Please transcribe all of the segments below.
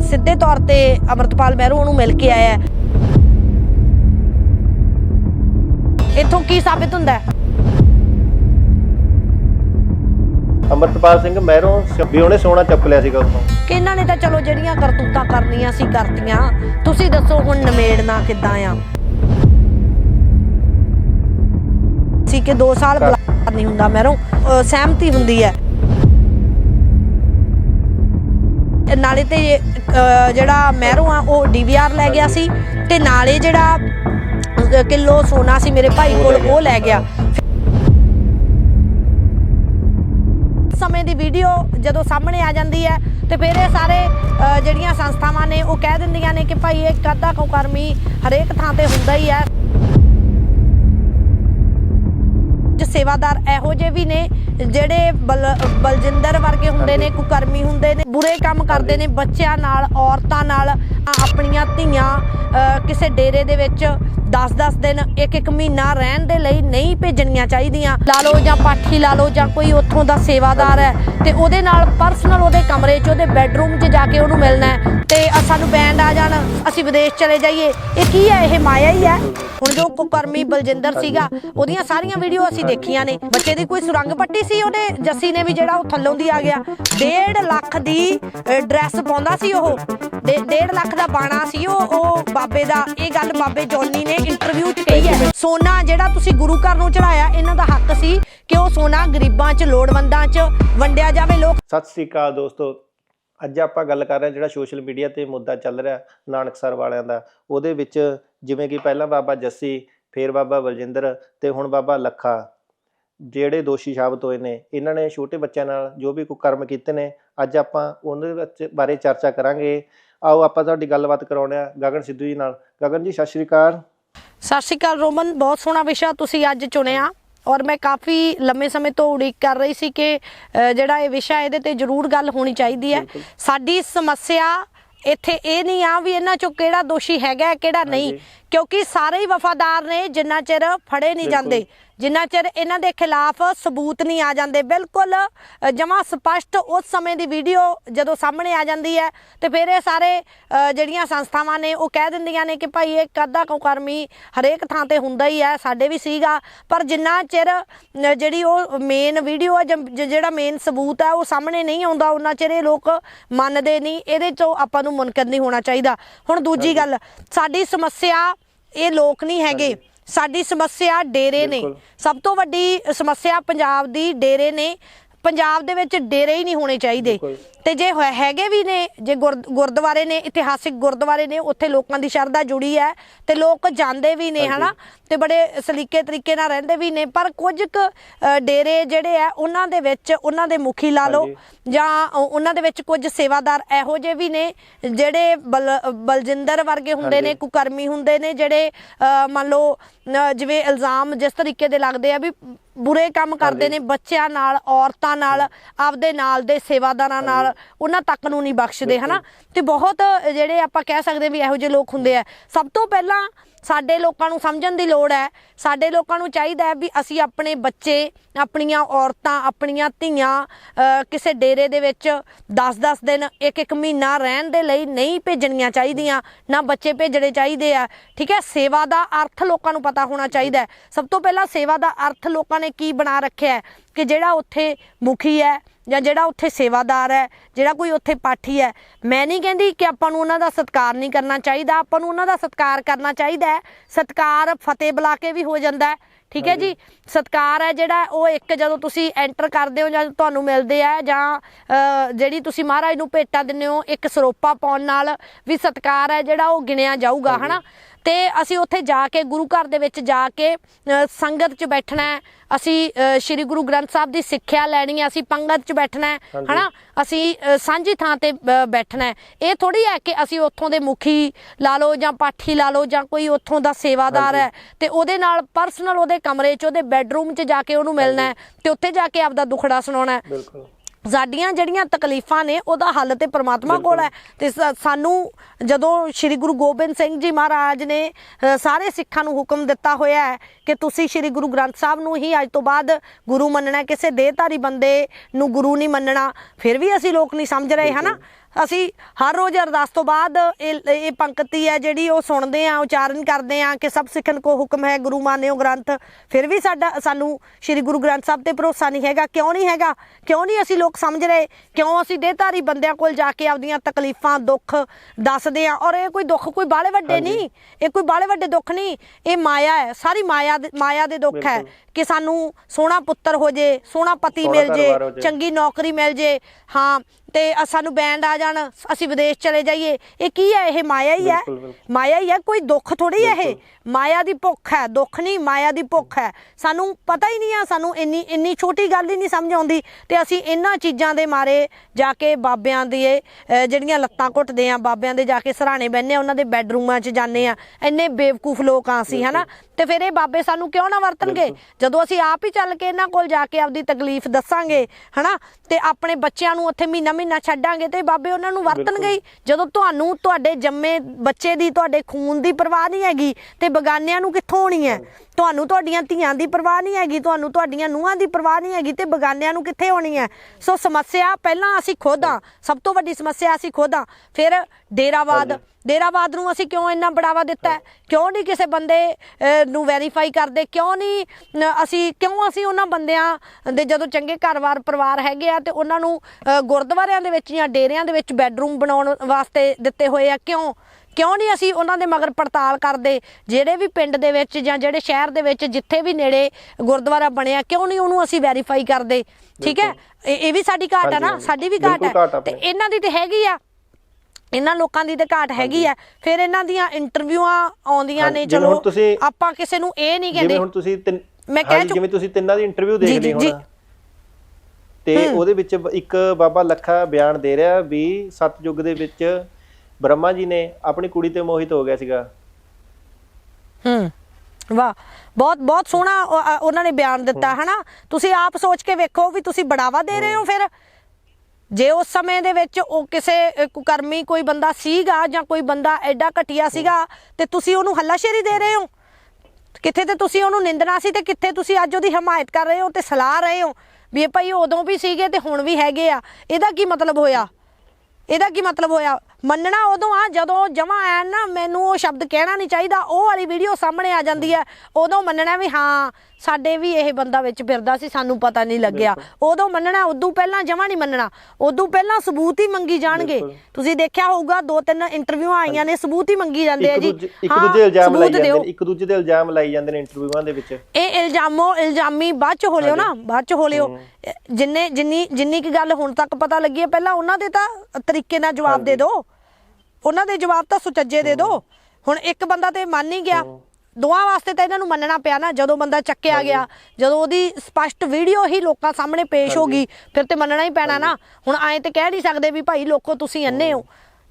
ਸਿੱਧੇ ਤੌਰ ਤੇ ਅਮਰਤਪਾਲ ਮਹਿਰੂ ਉਹਨੂੰ ਮਿਲ ਕੇ ਆਇਆ ਹੈ। ਇੱਥੋਂ ਕੀ ਸਾਬਿਤ ਹੁੰਦਾ ਹੈ? ਅੰਮ੍ਰਿਤਪਾਲ ਸਿੰਘ ਮਹਿਰੋਂ ਵੀ ਉਹਨੇ ਸੋਨਾ ਚੱਕ ਲਿਆ ਸੀਗਾ ਉਦੋਂ ਕਿ ਇਹਨਾਂ ਨੇ ਤਾਂ ਚਲੋ ਜਿਹੜੀਆਂ ਕਰਤੂਤਾਂ ਕਰਨੀਆਂ ਸੀ ਕਰਤੀਆਂ। ਤੁਸੀਂ ਦੱਸੋ ਹੁਣ ਨਿਮੇੜਨਾ ਕਿੱਦਾਂ ਆ? ਸੀ ਕਿ 2 ਸਾਲ ਬੁਲਾ ਨਹੀਂ ਹੁੰਦਾ ਅ, ਸਹਿਮਤੀ ਹੁੰਦੀ ਹੈ। ਨਾਲੇ ਤੇ ਜਿਹੜਾ ਮਹਿਰੋਂ ਆ ਉਹ ਡੀਵੀਆਰ ਲੈ ਗਿਆ ਸੀ ਤੇ ਨਾਲੇ ਜਿਹੜਾ ਕਿਲੋ ਸੋਨਾ ਸੀ ਮੇਰੇ ਭਾਈ ਕੋਲ ਉਹ ਲੈ ਗਿਆ। ਸਮੇਂ ਦੀ ਵੀਡੀਓ ਜਦੋਂ ਸਾਹਮਣੇ ਆ ਜਾਂਦੀ ਹੈ ਤੇ ਫਿਰ ਇਹ ਸਾਰੇ ਜਿਹੜੀਆਂ ਸੰਸਥਾਵਾਂ ਨੇ ਉਹ ਕਹਿ ਦਿੰਦੀਆਂ ਨੇ ਕਿ ਭਾਈ ਇਹ ਕਾਦਾ ਕੁਕਰਮੀ ਹਰੇਕ ਥਾਂ ਤੇ ਹੁੰਦਾ ਹੀ ਹੈ। ਸੇਵਾਦਾਰ ਇਹੋ ਜਿਹੇ ਵੀ ਨੇ ਜਿਹੜੇ ਬਲ- ਬਲਜਿੰਦਰ ਵਰਗੇ ਹੁੰਦੇ ਨੇ ਕੁਕਰਮੀ ਹੁੰਦੇ ਨੇ ਬੁਰੇ ਕੰਮ ਕਰਦੇ ਨੇ ਬੱਚਿਆਂ ਨਾਲ ਔਰਤਾਂ ਨਾਲ ਆਪਣੀਆਂ ਧੀਆਂ ਕਿਸੇ ਡੇਰੇ ਦੇ ਵਿੱਚ 10-10 ਦਿਨ, ਇੱਕ ਇੱਕ ਮਹੀਨਾ ਰਹਿਣ ਦੇ ਲਈ ਨਹੀਂ ਭੇਜਣੀਆਂ ਚਾਹੀਦੀਆਂ। ਲਾ ਲਓ ਜਾਂ ਪਾਠੀ ਲਾ ਲਓ ਜਾਂ ਕੋਈ ਉੱਥੋਂ ਦਾ ਸੇਵਾਦਾਰ ਹੈ ਤੇ ਉਹਦੇ ਨਾਲ ਪਰਸਨਲ ਉਹਦੇ ਕਮਰੇ 'ਚ, ਉਹਦੇ ਬੈੱਡਰੂਮ 'ਚ ਜਾ ਕੇ ਉਹਨੂੰ ਮਿਲਣਾ ਹੈ ਤੇ ਸਾਨੂੰ ਬੈਂਡ ਆ ਜਾਣ, ਅਸੀਂ ਵਿਦੇਸ਼ ਚਲੇ ਜਾਈਏ। ਇਹ ਕੀ ਹੈ? ਇਹ ਮਾਇਆ ਹੀ ਹੈ। ਹੁਣ ਜੋ ਕੁਕਰਮੀ ਬਲਜਿੰਦਰ ਸੀਗਾ, ਉਹਦੀਆਂ ਸਾਰੀਆਂ ਵੀਡੀਓ ਅਸੀਂ ਦੇਖੀਆਂ ਨੇ। ਬੱਚੇ ਦੀ ਕੋਈ ਸੁਰੰਗ ਪੱਟੀ ਸੀ ਉਹਨੇ ਜੱਸੀ ਨੇ ਵੀ ਜਿਹੜਾ ਉਹ ਥੱਲੋਂ ਦੀ ਆ ਗਿਆ। 1.5 ਲੱਖ ਦੀ ਡਰੈਸ ਪਾਉਂਦਾ ਸੀ ਉਹ। 1.5 ਲੱਖ ਦਾ ਬਾਣਾ ਸੀ ਉਹ ਉਹ ਬਾਬੇ ਦਾ, ਇਹ ਗੱਲ ਬਾਬੇ ਜੋਨੀ ਨੇ ਇੰਟਰਵਿਊ 'ਚ ਕਹੀ ਹੈ। ਸੋਨਾ ਜਿਹੜਾ ਤੁਸੀਂ ਗੁਰੂ ਘਰ ਨੂੰ ਚੜਾਇਆ ਇਹਨਾਂ ਦਾ ਹੱਕ ਸੀ ਕਿ ਉਹ ਸੋਨਾ ਗਰੀਬਾਂ 'ਚ, ਲੋੜਵੰਦਾਂ 'ਚ ਵੰਡਿਆ ਜਾਵੇ, ਲੋਕ ਸਤਿ ਸ੍ਰੀ ਅਕਾਲ ਦੋਸਤੋ। ਅੱਜ ਆਪਾਂ ਗੱਲ ਕਰ ਰਹੇ ਹਾਂ ਜਿਹੜਾ ਸੋਸ਼ਲ ਮੀਡੀਆ ਤੇ ਮੁੱਦਾ ਚੱਲ ਰਿਹਾ, ਨਾਨਕਸਰ ਵਾਲਿਆਂ ਦਾ। ਉਹਦੇ ਵਿੱਚ ਜਿਵੇਂ ਕਿ ਪਹਿਲਾਂ ਬਾਬਾ ਜੱਸੀ, ਫੇਰ ਬਾਬਾ ਬਲਜਿੰਦਰ ਤੇ ਹੁਣ ਬਾਬਾ ਲੱਖਾ, ਜਿਹੜੇ ਦੋਸ਼ੀ ਸਾਬਤ ਹੋਏ ਨੇ, ਇਹਨਾਂ ਨੇ ਛੋਟੇ ਬੱਚਿਆਂ ਨਾਲ ਜੋ ਵੀ ਕੋਈ ਕਰਮ ਕੀਤੇ ਨੇ, ਅੱਜ ਆਪਾਂ ਉਹਨਾਂ ਦੇ ਬਾਰੇ ਚਰਚਾ ਕਰਾਂਗੇ। ਆਓ ਆਪਾਂ ਤੁਹਾਡੀ ਗੱਲਬਾਤ ਕਰਾਉਂਦੇ ਆ ਗਗਨ ਸਿੱਧੂ ਜੀ ਨਾਲ ਗਗਨ ਜੀ ਸਤਿ ਸ੍ਰੀ ਅਕਾਲ ਸਤਿ ਸ਼੍ਰੀ ਅਕਾਲ ਰੋਮਨ ਬਹੁਤ ਸੋਹਣਾ ਵਿਸ਼ਾ ਤੁਸੀਂ ਅੱਜ ਚੁਣਿਆ ਔਰ ਮੈਂ ਕਾਫੀ ਲੰਮੇ ਸਮੇਂ ਤੋਂ ਉਡੀਕ ਕਰ ਰਹੀ ਸੀ ਕਿ ਜਿਹੜਾ ਇਹ ਵਿਸ਼ਾ ਇਹਦੇ ਤੇ ਜ਼ਰੂਰ ਗੱਲ ਹੋਣੀ ਚਾਹੀਦੀ ਹੈ। ਸਾਡੀ ਸਮੱਸਿਆ ਇੱਥੇ ਇਹ ਨਹੀਂ ਆ ਵੀ ਇਹਨਾਂ ਚੋਂ ਕਿਹੜਾ ਦੋਸ਼ੀ ਹੈਗਾ ਕਿਹੜਾ ਨਹੀਂ। ਕਿਉਂਕਿ ਸਾਰੇ ਹੀ ਵਫਾਦਾਰ ਨੇ ਜਿੰਨਾ ਚਿਰ ਫੜੇ ਨਹੀਂ। ਜਾਂਦੇ ਜਿੰਨਾ ਚਿਰ ਇਹਨਾਂ ਦੇ ਖਿਲਾਫ ਸਬੂਤ ਨਹੀਂ ਆ ਜਾਂਦੇ ਬਿਲਕੁਲ ਜਮਾ ਸਪਸ਼ਟ ਉਸ ਸਮੇਂ ਦੀ ਵੀਡੀਓ ਜਦੋਂ ਸਾਹਮਣੇ ਆ ਜਾਂਦੀ ਹੈ ਤੇ ਫਿਰ ਇਹ ਸਾਰੇ ਜਿਹੜੀਆਂ ਸੰਸਥਾਵਾਂ ਨੇ ਉਹ ਕਹਿ ਦਿੰਦੀਆਂ ਨੇ ਕਿ ਭਾਈ ਇਹ ਕਾਦਾ ਕੁਕਰਮੀ ਹਰੇਕ ਥਾਂ ਤੇ ਹੁੰਦਾ ਹੀ ਹੈ ਸਾਡੇ ਵੀ ਸੀਗਾ ਪਰ ਜਿੰਨਾ ਚਿਰ ਜਿਹੜੀ ਉਹ ਮੇਨ ਵੀਡੀਓ ਹੈ ਜਿਹੜਾ ਮੇਨ ਸਬੂਤ ਹੈ ਉਹ ਸਾਹਮਣੇ ਨਹੀਂ ਆਉਂਦਾ ਉਹਨਾਂ ਚਿਰ ਇਹ ਲੋਕ ਮੰਨਦੇ ਨਹੀਂ ਇਹਦੇ ਤੋਂ ਆਪਾਂ ਨੂੰ ਮੁਨਕਰ ਨਹੀਂ ਹੋਣਾ ਚਾਹੀਦਾ ਹੁਣ ਦੂਜੀ ਗੱਲ ਸਾਡੀ ਸਮੱਸਿਆ ਇਹ ਲੋਕ ਨਹੀਂ ਹੈਗੇ। ਸਾਡੀ ਸਮੱਸਿਆ ਡੇਰੇ ਨੇ। ਸਭ ਤੋਂ ਵੱਡੀ ਸਮੱਸਿਆ ਪੰਜਾਬ ਦੀ ਡੇਰੇ ਨੇ। ਪੰਜਾਬ ਦੇ ਵਿੱਚ ਡੇਰੇ ਹੀ ਨਹੀਂ ਹੋਣੇ ਚਾਹੀਦੇ। ਤੇ ਜੇ ਹੈਗੇ ਵੀ ਨੇ ਜੇ ਗੁਰ- ਗੁਰਦੁਆਰੇ ਨੇ ਇਤਿਹਾਸਿਕ ਗੁਰਦੁਆਰੇ ਨੇ ਉੱਥੇ ਲੋਕਾਂ ਦੀ ਸ਼ਰਧਾ ਜੁੜੀ ਹੈ ਤੇ ਲੋਕ ਜਾਂਦੇ ਵੀ ਨੇ ਹਨਾ ਤੇ ਬੜੇ ਸਲੀਕੇ ਤਰੀਕੇ ਨਾਲ ਰਹਿੰਦੇ ਵੀ ਨੇ ਪਰ ਕੁਝ ਕੁ ਡੇਰੇ ਜਿਹੜੇ ਆ ਉਹਨਾਂ ਦੇ ਵਿੱਚ ਉਹਨਾਂ ਦੇ ਮੁਖੀ ਲਾ ਲਓ। ਜਾਂ ਉਹ- ਉਹਨਾਂ ਦੇ ਵਿੱਚ ਕੁਝ ਸੇਵਾਦਾਰ ਇਹੋ ਜਿਹੇ ਵੀ ਨੇ ਜਿਹੜੇ ਬਲ- ਬਲਜਿੰਦਰ ਵਰਗੇ ਹੁੰਦੇ ਨੇ। ਕੁਕਰਮੀ ਹੁੰਦੇ ਨੇ ਜਿਹੜੇ ਮੰਨ ਲਓ ਜਿਵੇਂ ਇਲਜ਼ਾਮ ਜਿਸ ਤਰੀਕੇ ਦੇ ਲੱਗਦੇ ਆ ਵੀ ਬੁਰੇ ਕੰਮ ਕਰਦੇ। ਨੇ ਬੱਚਿਆਂ ਨਾਲ ਔਰਤਾਂ ਨਾਲ ਆਪਦੇ ਨਾਲ ਦੇ ਸੇਵਾਦਾਰਾਂ ਨਾਲ ਉਹਨਾਂ ਤੱਕ ਨੂੰ ਨਹੀਂ ਬਖਸ਼ਦੇ ਹਨਾ? ਤੇ ਬਹੁਤ ਜਿਹੜੇ ਆਪਾਂ ਕਹਿ ਸਕਦੇ ਵੀ ਇਹੋ ਜਿਹੇ ਲੋਕ ਹੁੰਦੇ ਆ ਸਭ ਤੋਂ ਪਹਿਲਾਂ ਸਾਡੇ ਲੋਕਾਂ ਨੂੰ ਸਮਝਣ ਦੀ ਲੋੜ ਹੈ। ਸਾਡੇ ਲੋਕਾਂ ਨੂੰ ਚਾਹੀਦਾ ਹੈ ਵੀ ਅਸੀਂ ਆਪਣੇ ਬੱਚੇ, ਆਪਣੀਆਂ ਔਰਤਾਂ, ਆਪਣੀਆਂ ਧੀਆਂ ਕਿਸੇ ਡੇਰੇ ਦੇ ਵਿੱਚ 10-10 ਦਿਨ ਇੱਕ ਇੱਕ ਮਹੀਨਾ ਰਹਿਣ ਦੇ ਲਈ ਨਹੀਂ ਭੇਜਣੀਆਂ ਚਾਹੀਦੀਆਂ, ਨਾ ਬੱਚੇ ਭੇਜਣੇ ਚਾਹੀਦੇ ਆ। ਠੀਕ ਹੈ, ਸੇਵਾ ਦਾ ਅਰਥ ਲੋਕਾਂ ਨੂੰ ਪਤਾ ਹੋਣਾ ਚਾਹੀਦਾ ਹੈ। ਸਭ ਤੋਂ ਪਹਿਲਾਂ ਸੇਵਾ ਦਾ ਅਰਥ ਲੋਕਾਂ ਨੇ ਕੀ ਬਣਾ ਰੱਖਿਆ ਹੈ ਕਿ ਜਿਹੜਾ ਉੱਥੇ ਮੁਖੀ ਹੈ ਜਾਂ ਜਿਹੜਾ ਉੱਥੇ ਸੇਵਾਦਾਰ ਹੈ ਜਿਹੜਾ ਕੋਈ ਉੱਥੇ ਪਾਠੀ ਹੈ ਮੈਂ ਨਹੀਂ ਕਹਿੰਦੀ ਕਿ ਆਪਾਂ ਨੂੰ ਉਹਨਾਂ ਦਾ ਸਤਿਕਾਰ ਨਹੀਂ ਕਰਨਾ ਚਾਹੀਦਾ ਆਪਾਂ ਨੂੰ ਉਹਨਾਂ ਦਾ ਸਤਿਕਾਰ ਕਰਨਾ ਚਾਹੀਦਾ ਹੈ। ਸਤਿਕਾਰ ਫਤਿਹ ਬੁਲਾ ਕੇ ਵੀ ਹੋ ਜਾਂਦਾ ਹੈ ਠੀਕ ਹੈ ਜੀ? ਸਤਿਕਾਰ ਹੈ ਜਿਹੜਾ ਉਹ ਇੱਕ ਜਦੋਂ ਤੁਸੀਂ ਐਂਟਰ ਕਰਦੇ ਹੋ ਜਾਂ ਤੁਹਾਨੂੰ ਮਿਲਦੇ ਆ ਜਾਂ ਜਿਹੜੀ ਤੁਸੀਂ ਮਹਾਰਾਜ ਨੂੰ ਭੇਟਾ ਦਿੰਦੇ ਹੋ ਇੱਕ ਸਰੋਪਾ ਪਾਉਣ ਨਾਲ ਵੀ ਸਤਿਕਾਰ ਹੈ ਜਿਹੜਾ ਉਹ ਗਿਣਿਆ ਜਾਊਗਾ ਹਨਾ? ਤੇ ਅਸੀਂ ਉੱਥੇ ਜਾ ਕੇ ਗੁਰੂ ਘਰ ਦੇ ਵਿੱਚ ਜਾ ਕੇ ਸੰਗਤ 'ਚ ਬੈਠਣਾ ਹੈ। ਅਸੀਂ ਸ੍ਰੀ ਗੁਰੂ ਗ੍ਰੰਥ ਸਾਹਿਬ ਦੀ ਸਿੱਖਿਆ ਲੈਣੀ ਹੈ। ਅਸੀਂ ਪੰਗਤ 'ਚ ਬੈਠਣਾ ਹੈ। ਹਨਾ? ਅਸੀਂ ਸਾਂਝੀ ਥਾਂ ਤੇ ਬੈਠਣਾ ਹੈ। ਇਹ ਥੋੜੀ ਹੈ ਕਿ ਅਸੀਂ ਉੱਥੋਂ ਦੇ ਮੁਖੀ ਲਾ ਲਓ ਜਾਂ ਪਾਠੀ ਲਾ ਲਓ ਜਾਂ ਕੋਈ ਉੱਥੋਂ ਦਾ ਸੇਵਾਦਾਰ। ਹੈ। ਤੇ ਉਹਦੇ ਨਾਲ ਪਰਸਨਲ ਉਹਦੇ ਕਮਰੇ 'ਚ ਉਹਦੇ ਬੈੱਡਰੂਮ 'ਚ ਜਾ ਕੇ ਉਹਨੂੰ ਮਿਲਣਾ ਹੈ ਤੇ ਉੱਥੇ ਜਾ ਕੇ ਆਪਦਾ ਦੁਖੜਾ ਸੁਣਾਉਣਾ ਹੈ। ਬਿਲਕੁਲ। ਸਾਡੀਆਂ ਜਿਹੜੀਆਂ ਤਕਲੀਫਾਂ ਨੇ ਉਹਦਾ ਹੱਲ ਤੇ ਪ੍ਰਮਾਤਮਾ ਕੋਲ ਹੈ। ਤੇ ਸਾਨੂੰ ਜਦੋਂ ਸ੍ਰੀ ਗੁਰੂ ਗੋਬਿੰਦ ਸਿੰਘ ਜੀ ਮਹਾਰਾਜ ਨੇ ਸਾਰੇ ਸਿੱਖਾਂ ਨੂੰ ਹੁਕਮ ਦਿੱਤਾ ਹੋਇਆ ਹੈ ਕਿ ਤੁਸੀਂ ਸ੍ਰੀ ਗੁਰੂ ਗ੍ਰੰਥ ਸਾਹਿਬ ਨੂੰ ਹੀ ਅੱਜ ਤੋਂ ਬਾਅਦ ਗੁਰੂ ਮੰਨਣਾ ਕਿਸੇ ਦੇਹਧਾਰੀ ਬੰਦੇ ਨੂੰ ਗੁਰੂ ਨਹੀਂ ਮੰਨਣਾ ਫਿਰ ਵੀ ਅਸੀਂ ਲੋਕ ਨਹੀਂ ਸਮਝ ਰਹੇ ਹਨਾ? ਅਸੀਂ ਹਰ ਰੋਜ਼ ਅਰਦਾਸ ਤੋਂ ਬਾਅਦ ਇਹ ਇਹ ਪੰਕਤੀ ਹੈ ਜਿਹੜੀ ਉਹ ਸੁਣਦੇ ਆ ਉਚਾਰਨ ਕਰਦੇ ਆ ਕਿ ਸਭ ਸਿੱਖਣ ਕੋ ਹੁਕਮ ਹੈ ਗੁਰੂ ਮਾਨਿਓ ਗ੍ਰੰਥ। ਫਿਰ ਵੀ ਸਾਡਾ ਸਾਨੂੰ ਸ੍ਰੀ ਗੁਰੂ ਗ੍ਰੰਥ ਸਾਹਿਬ ਤੇ ਭਰੋਸਾ ਨਹੀਂ ਹੈਗਾ। ਕਿਉਂ ਨਹੀਂ ਹੈਗਾ? ਕਿਉਂ ਨਹੀਂ ਅਸੀਂ ਲੋਕ ਸਮਝ ਰਹੇ? ਕਿਉਂ ਅਸੀਂ ਦੇਹਧਾਰੀ ਬੰਦਿਆਂ ਕੋਲ ਜਾ ਕੇ ਆਪਦੀਆਂ ਤਕਲੀਫਾਂ ਦੁੱਖ ਦੱਸਦੇ ਆ ਔਰ ਇਹ ਕੋਈ ਦੁੱਖ ਕੋਈ ਬਾਲੇ ਵੱਡੇ। ਨਹੀਂ। ਇਹ ਕੋਈ ਬਾਲੇ ਵੱਡੇ ਦੁੱਖ ਨਹੀਂ। ਇਹ ਮਾਇਆ ਹੈ। ਸਾਰੀ ਮਾਇਆ ਮਾਇਆ ਦੇ ਦੁੱਖ ਹੈ। ਕਿ ਸਾਨੂੰ ਸੋਹਣਾ ਪੁੱਤਰ ਹੋ ਜੇ ਸੋਹਣਾ ਪਤੀ ਮਿਲ ਜੇ। ਚੰਗੀ ਨੌਕਰੀ ਮਿਲ ਜੇ ਹਾਂ ਤੇ ਸਾਨੂੰ ਬੈਂਡ ਆ ਜਾਣ ਅਸੀਂ ਵਿਦੇਸ਼ ਚਲੇ ਜਾਈਏ। ਇਹ ਕੀ ਹੈ? ਇਹ ਮਾਇਆ ਹੀ ਹੈ। ਮਾਇਆ ਹੀ ਹੈ ਕੋਈ ਦੁੱਖ ਥੋੜੀ ਹੈ ਇਹ। ਮਾਇਆ ਦੀ ਭੁੱਖ ਹੈ ਦੁੱਖ ਨਹੀਂ ਮਾਇਆ ਦੀ ਭੁੱਖ ਹੈ। ਸਾਨੂੰ ਪਤਾ ਹੀ ਨਹੀਂ ਆ ਸਾਨੂੰ ਇੰਨੀ ਇੰਨੀ ਛੋਟੀ ਗੱਲ ਹੀ ਨਹੀਂ ਸਮਝ ਆਉਂਦੀ। ਤੇ ਅਸੀਂ ਇਹਨਾਂ ਚੀਜ਼ਾਂ ਦੇ ਮਾਰੇ ਜਾ ਕੇ ਬਾਬਿਆਂ ਦੀ ਜਿਹੜੀਆਂ ਲੱਤਾਂ ਘੁੱਟਦੇ ਆ ਬਾਬਿਆਂ ਦੇ ਜਾ ਕੇ ਸਰਾਣੇ ਬਹਿੰਦੇ ਆ ਉਹਨਾਂ ਦੇ ਬੈੱਡਰੂਮਾਂ 'ਚ ਜਾਂਦੇ ਆ। ਇੰਨੇ ਬੇਵਕੂਫ ਲੋਕ ਆ ਅਸੀਂ ਹਨਾ? ਤੇ ਫਿਰ ਇਹ ਬਾਬੇ ਸਾਨੂੰ ਕਿਉਂ ਨਾ ਵਰਤਣਗੇ। ਜਦੋਂ ਅਸੀਂ ਆਪ ਹੀ ਚੱਲ ਕੇ ਇਹਨਾਂ ਕੋਲ ਜਾ ਕੇ ਆਪਦੀ ਤਕਲੀਫ ਦੱਸਾਂਗੇ ਹਨਾ ਤੇ ਆਪਣੇ ਬੱਚਿਆਂ ਨੂੰ ਉੱਥੇ ਮਹੀਨਾ ਮਹੀਨਾ ਛੱਡਾਂਗੇ ਤੇ ਬਾਬੇ ਉਹਨਾਂ ਨੂੰ ਵਰਤਣਗੇ ਹੀ ਜਦੋਂ ਤੁਹਾਨੂੰ ਤੁਹਾਡੇ ਜੰਮੇ ਬੱਚੇ ਦੀ ਤੁਹਾਡੇ ਖੂਨ ਦੀ ਪਰਵਾਹ ਨਹੀਂ ਹੈਗੀ ਤੇ ਬਗਾਨਿਆਂ ਨੂੰ ਕਿੱਥੋਂ ਹੋਣੀ ਹੈ? ਤੁਹਾਨੂੰ ਤੁਹਾਡੀਆਂ ਧੀਆਂ ਦੀ ਪਰਵਾਹ ਨਹੀਂ ਹੈਗੀ ਤੁਹਾਨੂੰ ਤੁਹਾਡੀਆਂ ਨੂੰਹਾਂ ਦੀ ਪਰਵਾਹ ਨਹੀਂ ਹੈਗੀ ਤੇ ਬਗਾਨਿਆਂ ਨੂੰ ਕਿੱਥੇ ਹੋਣੀ ਹੈ? ਸੋ ਸਮੱਸਿਆ ਪਹਿਲਾਂ ਅਸੀਂ ਖੁਦ ਹਾਂ। ਸਭ ਤੋਂ ਵੱਡੀ ਸਮੱਸਿਆ ਅਸੀਂ ਖੁਦ ਹਾਂ। ਫਿਰ ਡੇਰਾਵਾਦ। ਡੇਰਾਵਾਦ ਨੂੰ ਅਸੀਂ ਕਿਉਂ ਇੰਨਾ ਬੜਾਵਾ ਦਿੱਤਾ ਹੈ? ਕਿਉਂ ਨਹੀਂ ਕਿਸੇ ਬੰਦੇ ਨੂੰ ਵੈਰੀਫਾਈ ਕਰਦੇ? ਕਿਉਂ ਨਹੀਂ ਅਸੀਂ ਕਿਉਂ ਅਸੀਂ ਉਹਨਾਂ ਬੰਦਿਆਂ ਦੇ ਜਦੋਂ ਚੰਗੇ ਘਰ-ਬਾਰ ਪਰਿਵਾਰ ਹੈਗੇ ਆ ਤੇ ਉਹਨਾਂ ਨੂੰ ਗੁਰਦੁਆਰਿਆਂ ਦੇ ਵਿੱਚ ਜਾਂ ਡੇਰਿਆਂ ਦੇ ਵਿੱਚ ਬੈੱਡਰੂਮ ਬਣਾਉਣ ਵਾਸਤੇ ਦਿੱਤੇ ਹੋਏ ਆ? ਕਿਉਂ? ਕਿਉਂ ਨਹੀਂ ਅਸੀਂ ਉਹਨਾਂ ਦੇ ਮਗਰ ਪੜਤਾਲ ਕਰਦੇ? ਜਿਹੜੇ ਵੀ ਪਿੰਡ ਦੇ ਵਿੱਚ ਜਾਂ ਜਿਹੜੇ ਸ਼ਹਿਰ ਦੇ ਵਿੱਚ ਜਿੱਥੇ ਵੀ ਨੇੜੇ ਗੁਰਦੁਆਰਾ ਬਣਿਆ ਕਿਉਂ ਨਹੀਂ ਉਹਨੂੰ ਅਸੀਂ ਵੈਰੀਫਾਈ ਕਰਦੇ? ਠੀਕ ਹੈ? ਇਹ ਵੀ ਸਾਡੀ ਘਾਟ ਹੈ ਨਾ। ਸਾਡੀ ਵੀ ਘਾਟ ਹੈ। ਤੇ। ਇਹਨਾਂ ਦੀ ਤੇ ਹੈਗੀ ਆ। ਇਹਨਾਂ ਲੋਕਾਂ ਦੀ ਤੇ ਘਾਟ ਹੈਗੀ ਆ। ਫਿਰ ਇਹਨਾਂ ਦੀਆਂ ਇੰਟਰਵਿਊਆਂ ਆਉਂਦੀਆਂ ਨੇ ਚਲੋ ਆਪਾਂ ਕਿਸੇ ਨੂੰ ਇਹ ਨਹੀਂ ਜਿਵੇਂ ਕਹਿੰਦੇ ਹੁਣ ਤੁਸੀਂ ਤਿੰਨ ਮੈਂ ਕਹਿ ਜਿਵੇਂ ਤੁਸੀਂ ਤਿੰਨਾਂ ਦੀ ਇੰਟਰਵਿਊ ਦੇਖ ਜੀ। ਹੁਣ ਤੇ ਉਹਦੇ ਵਿੱਚ ਇੱਕ ਬਾਬਾ ਲੱਖਾ ਬਿਆਨ ਦੇ ਰਿਹਾ ਵੀ ਸਤਜੁਗ ਦੇ ਵਿੱਚ ਬ੍ਰਹਮਾ ਜੀ ਨੇ ਆਪਣੀ ਕੁੜੀ ਤੇ ਮੋਹਿਤ ਹੋ ਗਿਆ ਸੀਗਾ। ਹੂੰ। ਵਾਹ ਬਹੁਤ ਬਹੁਤ ਸੋਹਣਾ ਉਹਨਾਂ ਨੇ ਬਿਆਨ ਦਿੱਤਾ ਹਨਾ? ਤੁਸੀਂ ਆਪ ਸੋਚ ਕੇ ਵੇਖੋ ਵੀ ਤੁਸੀਂ ਬੜਾਵਾ ਦੇ ਰਹੇ ਹੋ। ਫਿਰ। ਜੇ ਉਸ ਸਮੇਂ ਦੇ ਵਿੱਚ ਉਹ ਕਿਸੇ ਕੁਕਰਮੀ ਕੋਈ ਬੰਦਾ ਸੀਗਾ ਜਾਂ ਕੋਈ ਬੰਦਾ ਐਡਾ ਘਟੀਆ ਸੀਗਾ ਤੇ ਤੁਸੀਂ ਉਹਨੂੰ ਹੱਲਾਸ਼ੇਰੀ ਦੇ ਰਹੇ ਹੋ? ਕਿੱਥੇ ਤੇ ਤੁਸੀਂ ਉਹਨੂੰ ਨਿੰਦਣਾ ਸੀ ਤੇ ਕਿੱਥੇ ਤੁਸੀਂ ਅੱਜ ਉਹਦੀ ਹਮਾਇਤ ਕਰ ਰਹੇ ਹੋ ਤੇ ਸਲਾਹ ਰਹੇ ਹੋ ਵੀ ਇਹ ਭਾਈ ਉਦੋਂ ਵੀ ਸੀਗੇ ਤੇ ਹੁਣ ਵੀ ਹੈਗੇ ਆ? ਇਹਦਾ ਕੀ ਮਤਲਬ ਹੋਇਆ? ਇਹਦਾ ਕੀ ਮਤਲਬ ਹੋਇਆ? ਮੰਨਣਾ ਉਦੋਂ ਆ ਜਦੋਂ ਜਮਾ ਐਨ ਨਾ ਮੈਨੂੰ ਉਹ ਸ਼ਬਦ ਕਹਿਣਾ ਨਹੀਂ ਚਾਹੀਦਾ ਉਹ ਵਾਲੀ ਵੀਡੀਓ ਸਾਹਮਣੇ ਆ ਜਾਂਦੀ ਹੈ। ਉਦੋਂ ਮੰਨਣਾ ਵੀ ਹਾਂ ਸਾਡੇ ਵੀ ਇਹ ਬੰਦਾ ਵਿੱਚ ਫਿਰਦਾ ਸੀ ਸਾਨੂੰ ਪਤਾ ਨਹੀਂ ਲੱਗਿਆ। ਉਦੋਂ ਮੰਨਣਾ ਉਦੋਂ ਪਹਿਲਾਂ ਜਮਾ ਨਹੀਂ ਮੰਨਣਾ। ਉਦੋਂ ਪਹਿਲਾਂ ਸਬੂਤ ਹੀ ਮੰਗੀ ਜਾਣਗੇ। ਤੁਸੀਂ ਦੇਖਿਆ ਹੋਊਗਾ ਦੋ ਤਿੰਨ ਇੰਟਰਵਿਊਆਂ ਆਈਆਂ ਨੇ ਸਬੂਤ ਹੀ ਮੰਗੀ ਜਾਂਦੇ ਆ ਜੀ। ਇੱਕ ਦੂਜੇ ਇਲਜ਼ਾਮ ਲਾਈ ਜਾਂਦੇ। ਨੇ ਇੱਕ ਦੂਜੇ ਦੇ ਇਲਜ਼ਾਮ ਲਾਈ ਜਾਂਦੇ ਨੇ ਇੰਟਰਵਿਊਆਂ ਦੇ ਵਿੱਚ। ਇਹ ਇਲਜ਼ਾਮੋ ਇਲਜ਼ਾਮੀ ਬਾਅਦ ਚ ਹੋ ਲਿਓ ਨਾ ਬਾਅਦ ਚ ਹੋ ਲਿਓ। ਜਿੰਨੇ ਜਿੰਨੀ ਜਿੰਨੀ ਕੀ ਗੱਲ ਹੁਣ ਤੱਕ ਪਤਾ ਲੱਗੀ ਹੈ ਪਹਿਲਾਂ ਉਹਨਾਂ ਦੇ ਤਾਂ ਤਰੀਕੇ ਨਾਲ ਜਵਾਬ ਦੇ ਦਿਓ। ਉਹਨਾਂ ਦੇ ਜਵਾਬ ਤਾਂ ਸੁਚੱਜੇ ਦੇ ਦਿਓ ਹੁਣ ਇੱਕ ਬੰਦਾ ਤੇ ਮੰਨ ਹੀ ਗਿਆ। ਦੋਵਾਂ ਵਾਸਤੇ ਤਾਂ ਇਹਨਾਂ ਨੂੰ ਮੰਨਣਾ ਪਿਆ ਨਾ। ਜਦੋਂ ਬੰਦਾ ਚੱਕਿਆ ਗਿਆ ਜਦੋਂ ਉਹਦੀ ਸਪਸ਼ਟ ਵੀਡੀਓ ਹੀ ਲੋਕਾਂ ਸਾਹਮਣੇ ਪੇਸ਼ ਹੋ ਗਈ ਫਿਰ ਤੇ ਮੰਨਣਾ ਹੀ ਪੈਣਾ ਨਾ। ਹੁਣ ਐਂ ਤੇ ਕਹਿ ਨਹੀਂ ਸਕਦੇ ਵੀ ਭਾਈ ਲੋਕੋ ਤੁਸੀਂ ਅੰਨੇ ਹੋ।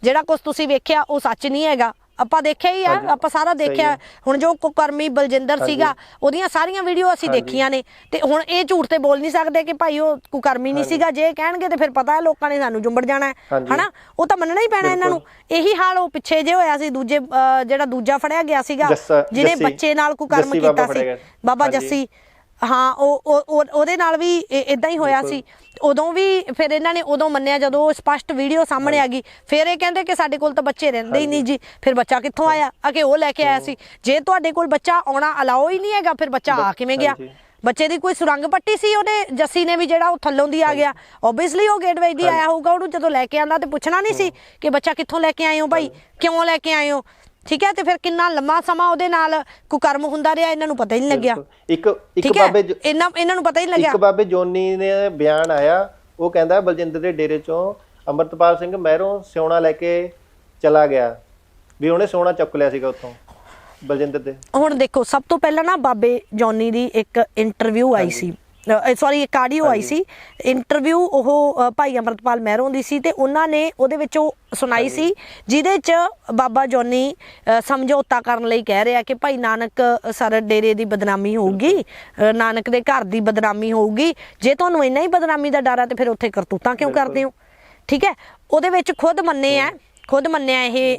ਜਿਹੜਾ ਕੁਝ ਤੁਸੀਂ ਵੇਖਿਆ ਉਹ ਸੱਚ ਨਹੀਂ ਹੈਗਾ। ਆਪਾਂ ਦੇਖਿਆ ਹੀ ਆ ਆਪਾਂ ਸਾਰਾ ਦੇਖਿਆ। ਹੁਣ ਜੋ ਕੁਕਰਮੀ ਬਲਜਿੰਦਰ। ਸੀਗਾ ਉਹਦੀਆਂ ਸਾਰੀਆਂ ਵੀਡੀਓ ਅਸੀਂ। ਦੇਖੀਆਂ ਨੇ ਤੇ ਹੁਣ ਇਹ ਝੂਠ ਤੇ ਬੋਲ ਨਹੀਂ ਸਕਦੇ ਕਿ ਭਾਈ ਉਹ ਕੁਕਰਮੀ ਨਹੀਂ ਸੀਗਾ ਜੇ ਕਹਿਣਗੇ ਤੇ ਫਿਰ ਪਤਾ ਹੈ ਲੋਕਾਂ ਨੇ ਸਾਨੂੰ ਜੁੰਬੜ ਜਾਣਾ ਹੈ। ਹਨਾ ਉਹ ਤਾਂ ਮੰਨਣਾ ਹੀ ਪੈਣਾ ਇਹਨਾਂ ਨੂੰ ਇਹੀ ਹਾਲ ਉਹ ਪਿੱਛੇ ਜੇ ਹੋਇਆ ਸੀ ਦੂਜੇ ਜਿਹੜਾ ਦੂਜਾ ਫੜਿਆ ਗਿਆ ਸੀਗਾ ਜਿਹਨੇ। ਬੱਚੇ ਨਾਲ ਕੁਕਰਮ ਕੀਤਾ ਸੀ। ਬਾਬਾ। ਜੱਸੀ ਹਾਂ ਉਹ ਉਹ- ਉਹ- ਉਹਦੇ ਨਾਲ ਵੀ ਇਦਾਂ ਹੀ ਹੋਇਆ ਸੀ। ਉਦੋਂ ਵੀ ਫਿਰ ਇਹਨਾਂ ਨੇ ਉਦੋਂ ਮੰਨਿਆ ਜਦੋਂ ਉਹ ਸਪਸ਼ਟ ਵੀਡੀਓ ਸਾਹਮਣੇ ਆ ਗਈ ਫਿਰ ਇਹ ਕਹਿੰਦੇ ਕਿ ਸਾਡੇ ਕੋਲ ਤਾਂ ਬੱਚੇ ਰਹਿੰਦੇ ਹੀ ਨਹੀਂ ਜੀ ਫਿਰ ਬੱਚਾ ਕਿੱਥੋਂ ਆਇਆ? ਆ ਕਿ ਉਹ ਲੈ ਕੇ ਆਇਆ ਸੀ। ਜੇ ਤੁਹਾਡੇ ਕੋਲ ਬੱਚਾ ਆਉਣਾ ਅਲਾਓ ਹੀ ਨਹੀਂ ਹੈਗਾ ਫਿਰ ਬੱਚਾ ਆ ਕਿਵੇਂ ਗਿਆ? ਹਾਂਜੀ। ਬੱਚੇ ਦੀ ਕੋਈ ਸੁਰੰਗ ਪੱਟੀ ਸੀ ਉਹਨੇ ਜੱਸੀ ਨੇ ਵੀ ਜਿਹੜਾ ਉਹ ਥੱਲੋਂ ਦੀ ਆ ਗਿਆ। ਓਬਵੀਅਸਲੀ ਉਹ ਗੇਟਵੇ ਦੀ ਆਇਆ ਹੋਊਗਾ ਉਹਨੂੰ ਜਦੋਂ ਲੈ ਕੇ ਆਂਦਾ ਤੇ ਪੁੱਛਣਾ ਨਹੀਂ ਸੀ ਕਿ ਬੱਚਾ ਕਿੱਥੋਂ ਲੈ ਕੇ ਆਏ ਹੋ ਭਾਈ? ਕਿਉਂ ਲੈ ਕੇ ਆਏ ਹੋ? ਠੀਕ ਹੈ ਤੇ ਫਿਰ ਕਿੰਨਾ ਲੰਮਾ ਸਮਾਂ ਉਹਦੇ ਨਾਲ ਕੁਕਰਮ ਹੁੰਦਾ ਰਿਹਾ ਇਹਨਾਂ ਨੂੰ ਪਤਾ ਹੀ ਨਹੀਂ ਲੱਗਿਆ। ਇੱਕ ਇੱਕ ਬਾਬੇ ਇਹਨਾਂ ਇਹਨਾਂ ਨੂੰ ਪਤਾ ਹੀ ਨਹੀਂ ਲੱਗਿਆ। ਇੱਕ ਬਾਬੇ ਜੋਨੀ ਨੇ ਬਿਆਨ ਆਇਆ ਉਹ ਕਹਿੰਦਾ ਬਲਜਿੰਦਰ ਦੇ ਡੇਰੇ ਚੋਂ ਅਮਰਤਪਾਲ ਸਿੰਘ ਮਹਿਰੋਂ ਸਿਉਣਾ ਲੈ ਕੇ ਚਲਾ ਗਿਆ। ਵੀ ਉਹਨੇ ਸੋਨਾ ਚੁੱਕ ਲਿਆ ਸੀਗਾ ਉੱਥੋਂ ਬਲਜਿੰਦਰ ਦੇ। ਹੁਣ ਦੇਖੋ ਸਭ ਤੋਂ ਪਹਿਲਾਂ ਨਾ ਬਾਬੇ ਜੌਨੀ ਦੀ ਇੱਕ ਇੰਟਰਵਿਊ ਆਈ ਸੀ। ਸੌਰੀ ਇੱਕ ਆਡੀਓ ਆਈ ਸੀ। ਇੰਟਰਵਿਊ ਉਹ ਭਾਈ ਅਮਰਤਪਾਲ ਮਹਿਰੋਂ ਦੀ ਸੀ ਤੇ ਉਹਨਾਂ ਨੇ ਉਹਦੇ ਵਿੱਚ ਉਹ ਸੁਣਾਈ ਸੀ ਜਿਹਦੇ ਚ ਬਾਬਾ ਜੌਨੀ ਸਮਝੌਤਾ ਕਰਨ ਲਈ ਕਹਿ ਰਿਹਾ ਕਿ ਭਾਈ ਨਾਨਕ ਸਰ ਡੇਰੇ ਦੀ ਬਦਨਾਮੀ ਹੋਊਗੀ ਨਾਨਕ ਦੇ ਘਰ ਦੀ ਬਦਨਾਮੀ ਹੋਊਗੀ। ਜੇ ਤੁਹਾਨੂੰ ਇੰਨਾ ਹੀ ਬਦਨਾਮੀ ਦਾ ਡਰ ਹੈ ਤੇ ਫਿਰ ਉੱਥੇ ਕਰਤੂਤਾਂ ਕਿਉਂ ਕਰਦੇ ਹੋ? ਠੀਕ ਹੈ? ਉਹਦੇ ਵਿੱਚ ਖੁਦ ਮੰਨੇ ਆ ਖੁਦ ਮੰਨਿਆ ਇਹ।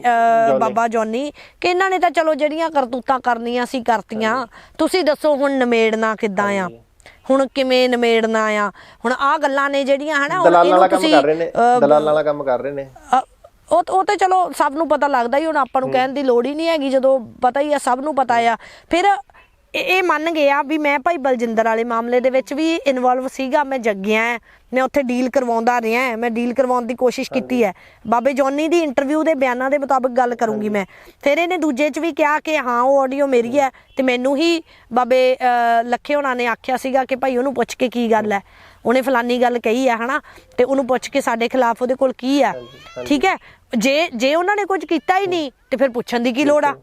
ਬਾਬਾ ਜੌਨੀ ਕਿ ਇਹਨਾਂ ਨੇ ਤਾਂ ਚਲੋ ਜਿਹੜੀਆਂ ਕਰਤੂਤਾਂ ਕਰਨੀਆਂ ਸੀ ਕਰਤੀਆਂ। ਤੁਸੀਂ ਦੱਸੋ ਹੁਣ ਨਿਮੇੜਨਾ ਕਿੱਦਾਂ ਆ? ਹੁਣ ਕਿਵੇਂ ਨਿਮੇੜਨਾ ਆ? ਹੁਣ ਆ ਗੱਲਾਂ ਨੇ ਜਿਹੜੀਆਂ ਹਨਾ ਦਲਾਲਾਂ ਵਾਲਾ ਇਹਨੂੰ ਕੰਮ ਤੁਸੀਂ ਕਰ ਰਹੇ ਨੇ ਅਹ, ਦਲਾਲਾਂ ਵਾਲਾ ਕੰਮ ਕਰ ਰਹੇ ਨੇ। ਉਹ ਉਹ ਤੇ ਚਲੋ ਸਭ ਨੂੰ ਪਤਾ ਲੱਗਦਾ ਹੀ ਹੁਣ ਆਪਾਂ ਨੂੰ ਕਹਿਣ ਦੀ ਲੋੜ ਹੀ ਨਹੀਂ ਹੈਗੀ ਜਦੋਂ ਪਤਾ ਹੀ ਆ ਸਭ ਨੂੰ ਪਤਾ ਆ। ਫਿਰ ਇਹ ਇਹ ਮੰਨ ਗਿਆ ਵੀ ਮੈਂ ਭਾਈ ਬਲਜਿੰਦਰ ਵਾਲੇ ਮਾਮਲੇ ਦੇ ਵਿੱਚ ਵੀ ਇਨਵੋਲਵ ਸੀਗਾ ਮੈਂ ਜੱਗਿਆ ਮੈਂ ਉੱਥੇ ਡੀਲ ਕਰਵਾਉਂਦਾ ਰਿਹਾ ਮੈਂ ਡੀਲ ਕਰਵਾਉਣ ਦੀ ਕੋਸ਼ਿਸ਼ ਕੀਤੀ ਹੈ ਬਾਬੇ ਜੌਨੀ ਦੀ ਇੰਟਰਵਿਊ ਦੇ ਬਿਆਨਾਂ ਦੇ ਮੁਤਾਬਕ ਗੱਲ ਕਰੂੰਗੀ ਮੈਂ। ਫਿਰ ਇਹਨੇ ਦੂਜੇ 'ਚ ਵੀ ਕਿਹਾ ਕਿ ਹਾਂ ਉਹ ਆਡੀਓ ਮੇਰੀ ਹੈ ਤੇ ਮੈਨੂੰ ਹੀ ਬਾਬੇ ਲੱਖੇ ਹੋਣਾ ਨੇ ਆਖਿਆ ਸੀਗਾ ਕਿ ਭਾਈ ਉਹਨੂੰ ਪੁੱਛ ਕੇ ਕੀ ਗੱਲ ਹੈ ਉਹਨੇ ਫਲਾਨੀ ਗੱਲ ਕਹੀ ਹੈ ਹਨਾ? ਤੇ ਉਹਨੂੰ ਪੁੱਛ ਕੇ ਸਾਡੇ ਖਿਲਾਫ ਉਹਦੇ ਕੋਲ ਕੀ ਹੈ ਠੀਕ ਹੈ ਜੇ ਜੇ ਉਹਨਾਂ ਨੇ ਕੁਝ ਕੀਤਾ ਹੀ ਨਹੀਂ ਤੇ ਫਿਰ ਪੁੱਛਣ ਦੀ ਕੀ ਲੋੜ ਆ?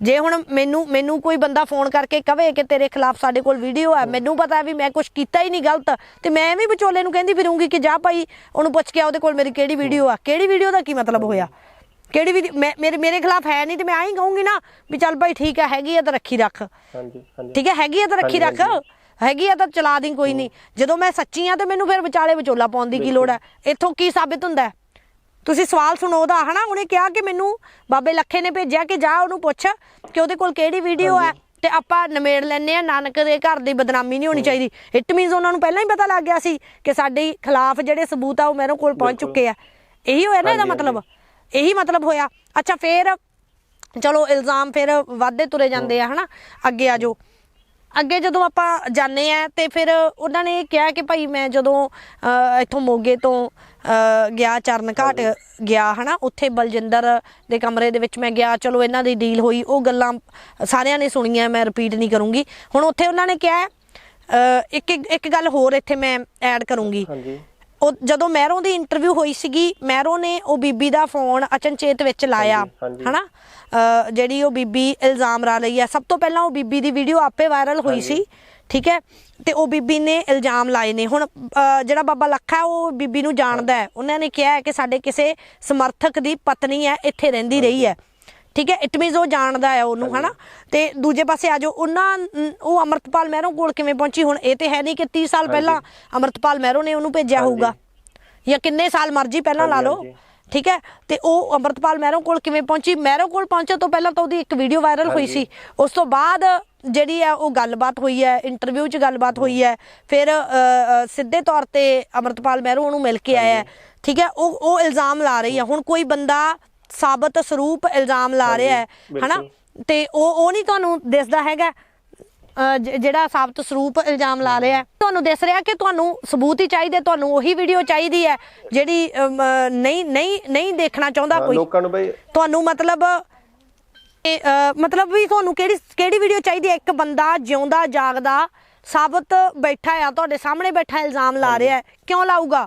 ਜੇ ਹੁਣ ਮੈਨੂੰ ਮੈਨੂੰ ਕੋਈ ਬੰਦਾ ਫੋਨ ਕਰਕੇ ਕਵੇ ਕਿ ਤੇਰੇ ਖਿਲਾਫ ਸਾਡੇ ਕੋਲ ਵੀਡੀਓ ਹੈ ਮੈਨੂੰ ਪਤਾ ਵੀ ਮੈਂ ਕੁਝ ਕੀਤਾ ਹੀ ਨਹੀਂ ਗਲਤ ਤੇ ਮੈਂ ਵੀ ਵਿਚੋਲੇ ਨੂੰ ਕਹਿੰਦੀ ਫਿਰੂੰਗੀ ਕਿ ਜਾ ਭਾਈ ਉਹਨੂੰ ਪੁੱਛ ਕੇ ਆ ਉਹਦੇ ਕੋਲ ਮੇਰੀ ਕਿਹੜੀ ਵੀਡੀਓ ਆ। ਕਿਹੜੀ ਵੀਡੀਓ ਦਾ ਕੀ ਮਤਲਬ ਹੋਇਆ? ਕਿਹੜੀ ਵੀ ਮੈਂ ਮੇਰੇ ਮੇਰੇ ਖਿਲਾਫ ਹੈ ਨਹੀਂ ਤੇ ਮੈਂ ਆਈ ਕਹੂੰਗੀ ਨਾ ਵੀ ਚੱਲ ਭਾਈ ਠੀਕ ਹੈ ਹੈਗੀ ਆ ਤਾਂ ਰੱਖੀ ਰੱਖ। ਹਾਂਜੀ ਹਾਂਜੀ। ਠੀਕ ਹੈ ਹੈਗੀ ਆ ਤਾਂ ਰੱਖੀ ਰੱਖ। ਹੈਗੀ ਆ ਤਾਂ ਚਲਾ ਦੀ ਕੋਈ ਨਹੀਂ। ਜਦੋਂ ਮੈਂ ਸੱਚੀ ਆ ਤੇ ਮੈਨੂੰ ਫਿਰ ਵਿਚਾਲੇ ਵਿਚੋਲਾ ਪਾਉਣ ਦੀ ਕੀ ਲੋੜ ਹੈ ਇੱਥੋਂ ਕੀ ਸਾਬਿਤ ਹੁੰਦਾ? ਹੈ? ਤੁਸੀਂ ਸਵਾਲ ਸੁਣੋ ਉਹਦਾ ਹਨਾ? ਉਹਨੇ ਕਿਹਾ ਕਿ ਮੈਨੂੰ ਬਾਬੇ ਲੱਖੇ ਨੇ ਭੇਜਿਆ ਕਿ ਜਾ ਉਹਨੂੰ ਪੁੱਛ ਕਿ ਉਹਦੇ ਕੋਲ ਕਿਹੜੀ ਵੀਡੀਓ ਹੈ ਤੇ ਆਪਾਂ ਨਿਮੇੜ ਲੈਨੇ ਆ ਨਾਨਕ ਦੇ ਘਰ ਦੀ ਬਦਨਾਮੀ ਨਹੀਂ ਹੋਣੀ ਚਾਹੀਦੀ। ਇਟ ਮੀਨਸ ਉਹਨਾਂ ਨੂੰ ਪਹਿਲਾਂ ਹੀ ਪਤਾ ਲੱਗ ਗਿਆ ਸੀ ਕਿ ਸਾਡੇ ਖਿਲਾਫ ਜਿਹੜੇ ਸਬੂਤ ਆ ਉਹ ਮੇਰੇ ਕੋਲ ਪਹੁੰਚ ਚੁੱਕੇ ਆ। ਇਹੀ ਹੋਇਆ ਨਾ ਇਹਦਾ ਮਤਲਬ? ਇਹੀ ਮਤਲਬ ਹੋਇਆ। ਅੱਛਾ ਫੇਰ ਚਲੋ ਇਲਜ਼ਾਮ ਫਿਰ ਵਾਧੇ ਤੁਰੇ ਜਾਂਦੇ ਆ ਹਨਾ? ਅੱਗੇ ਆ ਜਾਓ। ਅੱਗੇ ਜਦੋਂ ਆਪਾਂ ਜਾਣੇ ਆ ਤੇ ਫਿਰ ਉਹਨਾਂ ਨੇ ਕਿਹਾ ਕਿ ਭਾਈ ਮੈਂ ਜਦੋਂ ਇੱਥੋਂ ਮੋਗੇ ਤੋਂ ਗਿਆ ਚਰਨ ਘਾਟ ਗਿਆ ਹਨਾ ਉੱਥੇ ਬਲਜਿੰਦਰ ਦੇ ਕਮਰੇ ਦੇ ਵਿੱਚ ਮੈਂ ਗਿਆ ਚਲੋ ਇਹਨਾਂ ਦੀ ਡੀਲ ਹੋਈ ਉਹ ਗੱਲਾਂ ਸਾਰਿਆਂ ਨੇ ਸੁਣੀਆਂ ਮੈਂ ਰਿਪੀਟ ਨਹੀਂ ਕਰੂੰਗੀ। ਹੁਣ ਉੱਥੇ ਉਹਨਾਂ ਨੇ ਕਿਹਾ ਇੱਕ ਇੱਕ- ਇੱਕ ਗੱਲ ਹੋਰ ਇੱਥੇ ਮੈਂ ਐਡ ਕਰੂੰਗੀ। ਹਾਂਜੀ। ਉਹ ਜਦੋਂ ਮਹਿਰੋਂ ਦੀ ਇੰਟਰਵਿਊ ਹੋਈ ਸੀਗੀ ਮਹਿਰੋਂ ਨੇ ਉਹ ਬੀਬੀ ਦਾ ਫੋਨ ਅਚਨਚੇਤ ਵਿੱਚ ਲਾਇਆ। ਹਨਾ? ਜਿਹੜੀ ਉਹ ਬੀਬੀ ਇਲਜ਼ਾਮ ਲਾ ਰਹੀ ਹੈ ਸਭ ਤੋਂ ਪਹਿਲਾਂ ਉਹ ਬੀਬੀ ਦੀ ਵੀਡੀਓ ਆਪੇ ਵਾਇਰਲ ਹੋਈ ਸੀ ਠੀਕ ਹੈ? ਤੇ ਉਹ ਬੀਬੀ ਨੇ ਇਲਜ਼ਾਮ ਲਾਏ ਨੇ। ਹੁਣ ਜਿਹੜਾ ਬਾਬਾ ਲੱਖਾ ਉਹ ਬੀਬੀ ਨੂੰ ਜਾਣਦਾ ਹੈ। ਉਹਨਾਂ ਨੇ ਕਿਹਾ ਹੈ ਕਿ ਸਾਡੇ ਕਿਸੇ ਸਮਰਥਕ ਦੀ ਪਤਨੀ ਹੈ ਇੱਥੇ ਰਹਿੰਦੀ ਰਹੀ ਹੈ। ਠੀਕ ਹੈ ਇਟ ਮੀਨਸ ਉਹ ਜਾਣਦਾ ਹੈ ਉਹਨੂੰ ਹਨਾ? ਤੇ ਦੂਜੇ ਪਾਸੇ ਆ ਜਾਓ ਉਹਨਾਂ ਉਹ ਅਮਰਤਪਾਲ ਮਹਿਰੋਂ ਕੋਲ ਕਿਵੇਂ ਪਹੁੰਚੀ? ਹੁਣ ਇਹ ਤੇ ਹੈ ਨਹੀਂ ਕਿ 30 ਸਾਲ ਪਹਿਲਾਂ ਅਮਰਤਪਾਲ ਮਹਿਰੋਂ ਨੇ ਉਹਨੂੰ ਭੇਜਿਆ। ਹੋਊਗਾ। ਜਾਂ ਕਿੰਨੇ ਸਾਲ ਮਰਜ਼ੀ ਪਹਿਲਾਂ ਲਾ ਲਓ। ਠੀਕ ਹੈ? ਤੇ ਉਹ ਅਮਰਤਪਾਲ ਮਹਿਰੋਂ ਕੋਲ ਕਿਵੇਂ ਪਹੁੰਚੀ? ਮਹਿਰੋਂ ਕੋਲ ਪਹੁੰਚਣ ਤੋਂ ਪਹਿਲਾਂ ਤਾਂ ਉਹਦੀ ਇੱਕ ਵੀਡੀਓ ਵਾਇਰਲ ਹੋਈ। ਸੀ। ਉਸ ਤੋਂ ਬਾਅਦ ਜਿਹੜੀ ਹੈ ਉਹ ਗੱਲਬਾਤ ਹੋਈ ਹੈ ਇੰਟਰਵਿਊ 'ਚ ਗੱਲਬਾਤ ਹੋਈ ਹੈ। ਫਿਰ ਸਿੱਧੇ ਤੌਰ ਤੇ ਅਮਰਤਪਾਲ ਮਹਿਰੋਂ ਉਹਨੂੰ ਮਿਲ ਕੇ ਆਇਆ। ਠੀਕ ਹੈ? ਉਹ ਉਹ ਇਲਜ਼ਾਮ ਲਾ ਰਹੀ ਹੈ। ਹੁਣ ਕੋਈ ਬੰਦਾ ਸਾਬਤ ਸਰੂਪ ਇਲਜ਼ਾਮ ਲਾ ਰਿਹਾ ਹੈ। ਹਨਾ? ਤੇ ਉਹ ਉਹ ਨਹੀਂ ਤੁਹਾਨੂੰ ਦਿਸਦਾ ਹੈਗਾ ਜਿਹੜਾ ਸਾਬਤ ਸਰੂਪ ਇਲਜ਼ਾਮ ਲਾ ਰਿਹਾ ਹੈ। ਤੁਹਾਨੂੰ ਦਿਸ ਰਿਹਾ ਕਿ ਤੁਹਾਨੂੰ ਸਬੂਤ ਹੀ ਚਾਹੀਦੇ ਤੁਹਾਨੂੰ ਉਹੀ ਵੀਡੀਓ ਚਾਹੀਦੀ ਹੈ ਜਿਹੜੀ ਨਹੀਂ ਨਹੀਂ ਨਹੀਂ ਦੇਖਣਾ ਚਾਹੁੰਦਾ ਕੋਈ। ਲੋਕਾਂ ਨੂੰ ਬਈ ਤੁਹਾਨੂੰ ਮਤਲਬ ਇਹ, ਮਤਲਬ ਵੀ ਤੁਹਾਨੂੰ ਕਿਹੜੀ ਕਿਹੜੀ ਵੀਡੀਓ ਚਾਹੀਦੀ ਹੈ? ਇੱਕ ਬੰਦਾ ਜਿਉਂਦਾ ਜਾਗਦਾ ਸਾਬਤ ਬੈਠਾ ਆ ਤੁਹਾਡੇ ਸਾਹਮਣੇ ਬੈਠਾ ਇਲਜ਼ਾਮ ਲਾ ਰਿਹਾ ਹੈ। ਕਿਉਂ ਲਾਊਗਾ?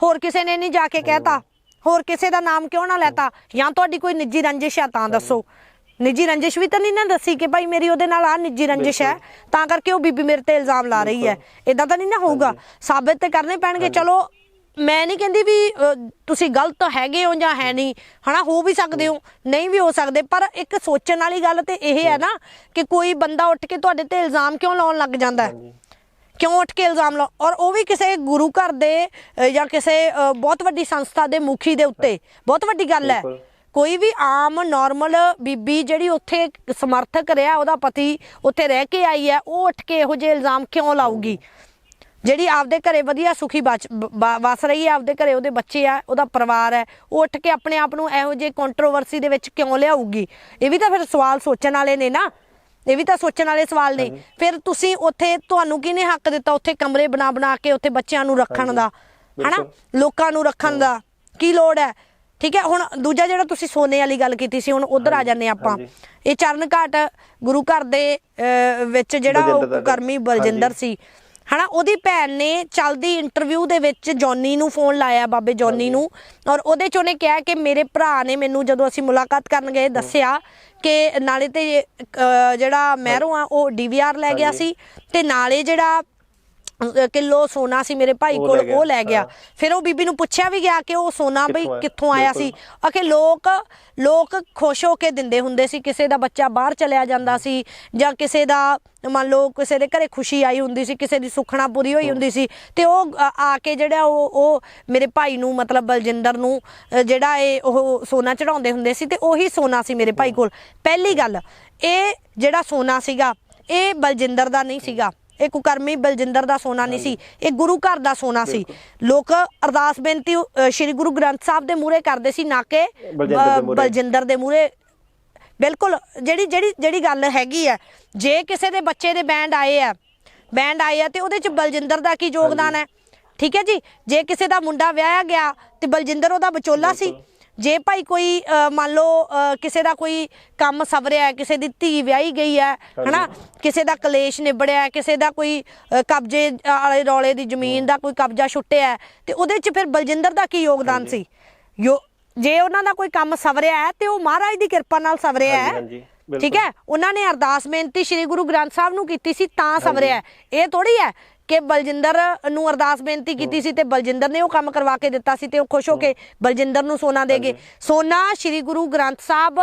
ਹੋਰ ਕਿਸੇ ਨੇ ਨਹੀਂ ਜਾ ਕੇ ਕਹਿਤਾ। ਹੋਰ ਕਿਸੇ ਦਾ ਨਾਮ ਕਿਉਂ ਨਾ ਲੈਤਾ? ਜਾਂ ਤੁਹਾਡੀ ਕੋਈ ਨਿੱਜੀ ਰੰਜਿਸ਼ ਆ ਤਾਂ ਦੱਸੋ। ਨਿੱਜੀ ਰੰਜਿਸ਼ ਵੀ ਤਾਂ ਨਹੀਂ ਨਾ ਦੱਸੀ ਕਿ ਭਾਈ ਮੇਰੀ ਉਹਦੇ ਨਾਲ ਆ ਨਿੱਜੀ ਰੰਜਿਸ਼ ਹੈ। ਤਾਂ ਕਰਕੇ ਉਹ ਬੀਬੀ ਮੇਰੇ ਤੇ ਇਲਜ਼ਾਮ ਲਾ ਰਹੀ ਹੈ। ਇਦਾਂ ਤਾਂ ਨਹੀਂ ਨਾ ਹੋਊਗਾ। ਸਾਬਤ ਤੇ ਕਰਨੇ ਪੈਣਗੇ। ਚਲੋ ਮੈਂ ਨਹੀਂ ਕਹਿੰਦੀ ਵੀ ਤੁਸੀਂ ਗਲਤ ਹੈਗੇ ਹੋ ਜਾਂ ਹੈ ਨਹੀਂ। ਹਨਾ ਹੋ ਵੀ ਸਕਦੇ ਹੋ ਨਹੀਂ ਵੀ ਹੋ ਸਕਦੇ। ਪਰ ਇੱਕ ਸੋਚਣ ਵਾਲੀ ਗੱਲ ਤੇ ਇਹ ਹੈ ਨਾ ਕਿ ਕੋਈ ਬੰਦਾ ਉੱਠ ਕੇ ਤੁਹਾਡੇ ਤੇ ਇਲਜ਼ਾਮ ਕਿਉਂ ਲਾਉਣ ਲੱਗ ਜਾਂਦਾ ਹੈ? ਕਿਉਂ ਉੱਠ ਕੇ ਇਲਜ਼ਾਮ ਲਾ ਔਰ ਉਹ ਵੀ ਕਿਸੇ ਗੁਰੂ ਘਰ ਦੇ ਜਾਂ ਕਿਸੇ ਬਹੁਤ ਵੱਡੀ ਸੰਸਥਾ ਦੇ ਮੁਖੀ ਦੇ ਉੱਤੇ। ਬਹੁਤ ਵੱਡੀ ਗੱਲ ਹੈ। ਕੋਈ ਵੀ ਆਮ ਨਾਰਮਲ ਬੀਬੀ ਜਿਹੜੀ ਉੱਥੇ ਸਮਰਥਕ ਰਿਹਾ ਉਹਦਾ ਪਤੀ ਉੱਥੇ ਰਹਿ ਕੇ ਆਈ ਹੈ ਉਹ ਉੱਠ ਕੇ ਇਹੋ ਜਿਹੇ ਇਲਜ਼ਾਮ ਕਿਉਂ ਲਾਊਗੀ? ਜਿਹੜੀ ਆਪਦੇ ਘਰੇ ਵਧੀਆ ਸੁਖੀ ਵਸ ਰਹੀ ਹੈ ਆਪਦੇ ਘਰੇ ਉਹਦੇ ਬੱਚੇ ਆ ਉਹਦਾ ਪਰਿਵਾਰ ਹੈ ਉਹ ਉੱਠ ਕੇ ਆਪਣੇ ਆਪ ਨੂੰ ਇਹੋ ਜਿਹੇ ਕੰਟਰੋਵਰਸੀ ਦੇ ਵਿੱਚ ਕਿਉਂ ਲਿਆਊਗੀ? ਇਹ ਵੀ ਤਾਂ ਫਿਰ ਸਵਾਲ ਸੋਚਣ ਵਾਲੇ ਨੇ ਨਾ। ਇਹ ਵੀ ਤਾਂ ਸੋਚਣ ਵਾਲੇ ਸਵਾਲ ਨੇ। ਫਿਰ ਤੁਸੀਂ ਉੱਥੇ ਤੁਹਾਨੂੰ ਕਿਹਨੇ ਹੱਕ ਦਿੱਤਾ ਉੱਥੇ ਕਮਰੇ ਬਣਾ ਬਣਾ ਕੇ ਉੱਥੇ ਬੱਚਿਆਂ ਨੂੰ ਰੱਖਣ ਦਾ? ਹਨਾ। ਲੋਕਾਂ ਨੂੰ ਰੱਖਣ ਦਾ। ਕੀ ਲੋੜ ਹੈ? ਠੀਕ ਹੈ ਹੁਣ ਦੂਜਾ ਜਿਹੜਾ ਤੁਸੀਂ ਸੋਨੇ ਵਾਲੀ ਗੱਲ ਕੀਤੀ ਸੀ ਹੁਣ ਉਧਰ ਆ ਜਾਂਦੇ ਆਪਾਂ। ਇਹ ਚਰਨ ਘਾਟ ਗੁਰੂ ਘਰ ਦੇ ਵਿੱਚ ਜਿਹੜਾ ਉਹ ਕਰਮੀ ਬਲਜਿੰਦਰ। ਸੀ। ਹਨਾ ਉਹਦੀ ਭੈਣ ਨੇ ਚਲਦੀ ਇੰਟਰਵਿਊ ਦੇ ਵਿੱਚ ਜੌਨੀ ਨੂੰ ਫੋਨ ਲਾਇਆ ਬਾਬੇ ਜੌਨੀ ਨੂੰ। ਔਰ ਉਹਦੇ ਚ ਉਹਨੇ ਕਿਹਾ ਕਿ ਮੇਰੇ ਭਰਾ ਨੇ ਮੈਨੂੰ ਜਦੋਂ ਅਸੀਂ ਮੁਲਾਕਾਤ ਕਰਨ ਗਏ ਦੱਸਿਆ ਕਿ ਨਾਲੇ ਤੇ ਜਿਹੜਾ ਮਹਿਰੋਂ ਆ ਉਹ ਡੀਵੀਆਰ ਲੈ ਗਿਆ। ਸੀ ਤੇ ਨਾਲੇ ਜਿਹੜਾ ਕਿਲੋ ਸੋਨਾ ਸੀ ਮੇਰੇ ਭਾਈ ਕੋਲ ਉਹ ਲੈ ਗਿਆ। ਫਿਰ ਉਹ ਬੀਬੀ ਨੂੰ ਪੁੱਛਿਆ ਵੀ ਗਿਆ ਕਿ ਉਹ ਸੋਨਾ ਬਈ ਕਿੱਥੋਂ ਆਇਆ? ਸੀ। ਅਖੇ ਲੋਕ ਲੋਕ ਖੁਸ਼ ਹੋ ਕੇ ਦਿੰਦੇ ਹੁੰਦੇ ਸੀ ਕਿਸੇ ਦਾ ਬੱਚਾ ਬਾਹਰ ਚਲਿਆ ਜਾਂਦਾ ਸੀ ਜਾਂ ਕਿਸੇ ਦਾ ਮੰਨ ਲਓ ਕਿਸੇ ਦੇ ਘਰੇ ਖੁਸ਼ੀ ਆਈ ਹੁੰਦੀ ਸੀ ਕਿਸੇ ਦੀ ਸੁੱਖਣਾ ਪੂਰੀ ਹੋਈ ਹੁੰਦੀ ਸੀ ਤੇ ਉਹ ਆ ਕੇ ਜਿਹੜਾ ਉਹ ਉਹ ਮੇਰੇ ਭਾਈ ਨੂੰ ਮਤਲਬ ਬਲਜਿੰਦਰ ਨੂੰ ਜਿਹੜਾ ਇਹ ਉਹ ਸੋਨਾ ਚੜਾਉਂਦੇ ਹੁੰਦੇ ਸੀ ਤੇ ਉਹੀ ਸੋਨਾ ਸੀ ਮੇਰੇ ਭਾਈ ਕੋਲ। ਪਹਿਲੀ ਗੱਲ ਇਹ ਜਿਹੜਾ ਸੋਨਾ ਸੀਗਾ ਇਹ ਬਲਜਿੰਦਰ ਦਾ ਨਹੀਂ ਸੀਗਾ। ਇਹ ਕੁਕਰਮੀ ਬਲਜਿੰਦਰ ਦਾ ਸੋਨਾ ਨਹੀਂ ਸੀ ਇਹ ਗੁਰੂ ਘਰ ਦਾ ਸੋਨਾ ਸੀ। ਲੋਕ ਅਰਦਾਸ ਬੇਨਤੀ ਅ, ਸ਼੍ਰੀ ਗੁਰੂ ਗ੍ਰੰਥ ਸਾਹਿਬ ਦੇ ਮੂਹਰੇ ਕਰਦੇ ਸੀ ਨਾ ਕਿ ਬਲਜਿੰਦਰ ਦੇ ਮੂਹਰੇ। ਬਲਜਿੰਦਰ ਦੇ ਮੂਹਰੇ। ਬਿਲਕੁਲ ਜਿਹੜੀ ਜਿਹੜੀ ਜਿਹੜੀ ਗੱਲ ਹੈਗੀ ਆ ਜੇ ਕਿਸੇ ਦੇ ਬੱਚੇ ਦੇ ਬੈਂਡ ਆਏ ਆ ਬੈਂਡ ਆਏ ਆ ਤੇ ਉਹਦੇ ਚ ਬਲਜਿੰਦਰ ਦਾ ਕੀ ਯੋਗਦਾਨ ਹੈ? ਠੀਕ ਹੈ ਜੀ? ਜੇ ਕਿਸੇ ਦਾ ਮੁੰਡਾ ਵਿਆਹਿਆ ਗਿਆ ਤੇ ਬਲਜਿੰਦਰ ਉਹਦਾ ਵਿਚੋਲਾ ਸੀ ਜੇ ਭਾਈ ਕੋਈ ਮੰਨ ਲਓ ਕਿਸੇ ਦਾ ਕੋਈ ਕੰਮ ਸਵਰਿਆ ਕਿਸੇ ਦੀ ਧੀ ਵਿਆਹੀ ਗਈ ਹੈ ਹਨਾ? ਕਿਸੇ ਦਾ ਕਲੇਸ਼ ਨਿਬੜਿਆ ਕਿਸੇ ਦਾ ਕੋਈ ਕਬਜ਼ੇ ਵਾਲੇ ਰੌਲੇ ਦੀ ਜ਼ਮੀਨ ਦਾ ਕੋਈ ਕਬਜ਼ਾ ਛੁੱਟਿਆ ਤੇ ਉਹਦੇ ਚ ਫਿਰ ਬਲਜਿੰਦਰ ਦਾ ਕੀ ਯੋਗਦਾਨ ਸੀ? ਯੋ ਜੇ ਉਹਨਾਂ ਦਾ ਕੋਈ ਕੰਮ ਸਵਰਿਆ ਹੈ ਤੇ ਉਹ ਮਹਾਰਾਜ ਦੀ ਕਿਰਪਾ ਨਾਲ ਸਵਰਿਆ ਹੈ। ਠੀਕ ਹੈ? ਉਹਨਾਂ ਨੇ ਅਰਦਾਸ ਬੇਨਤੀ ਸ੍ਰੀ ਗੁਰੂ ਗ੍ਰੰਥ ਸਾਹਿਬ ਨੂੰ ਕੀਤੀ ਸੀ ਤਾਂ ਸਵਰਿਆ। ਇਹ ਥੋੜੀ ਹੈ ਕਿ ਬਲਜਿੰਦਰ ਨੂੰ ਅਰਦਾਸ ਬੇਨਤੀ ਕੀਤੀ ਸੀ ਤੇ ਬਲਜਿੰਦਰ ਨੇ ਉਹ ਕੰਮ ਕਰਵਾ ਕੇ ਦਿੱਤਾ ਸੀ ਤੇ ਉਹ ਖੁਸ਼ ਹੋ ਕੇ ਬਲਜਿੰਦਰ ਨੂੰ ਸੋਨਾ ਦੇਗੇ ਸੋਨਾ ਸ੍ਰੀ ਗੁਰੂ ਗ੍ਰੰਥ ਸਾਹਿਬ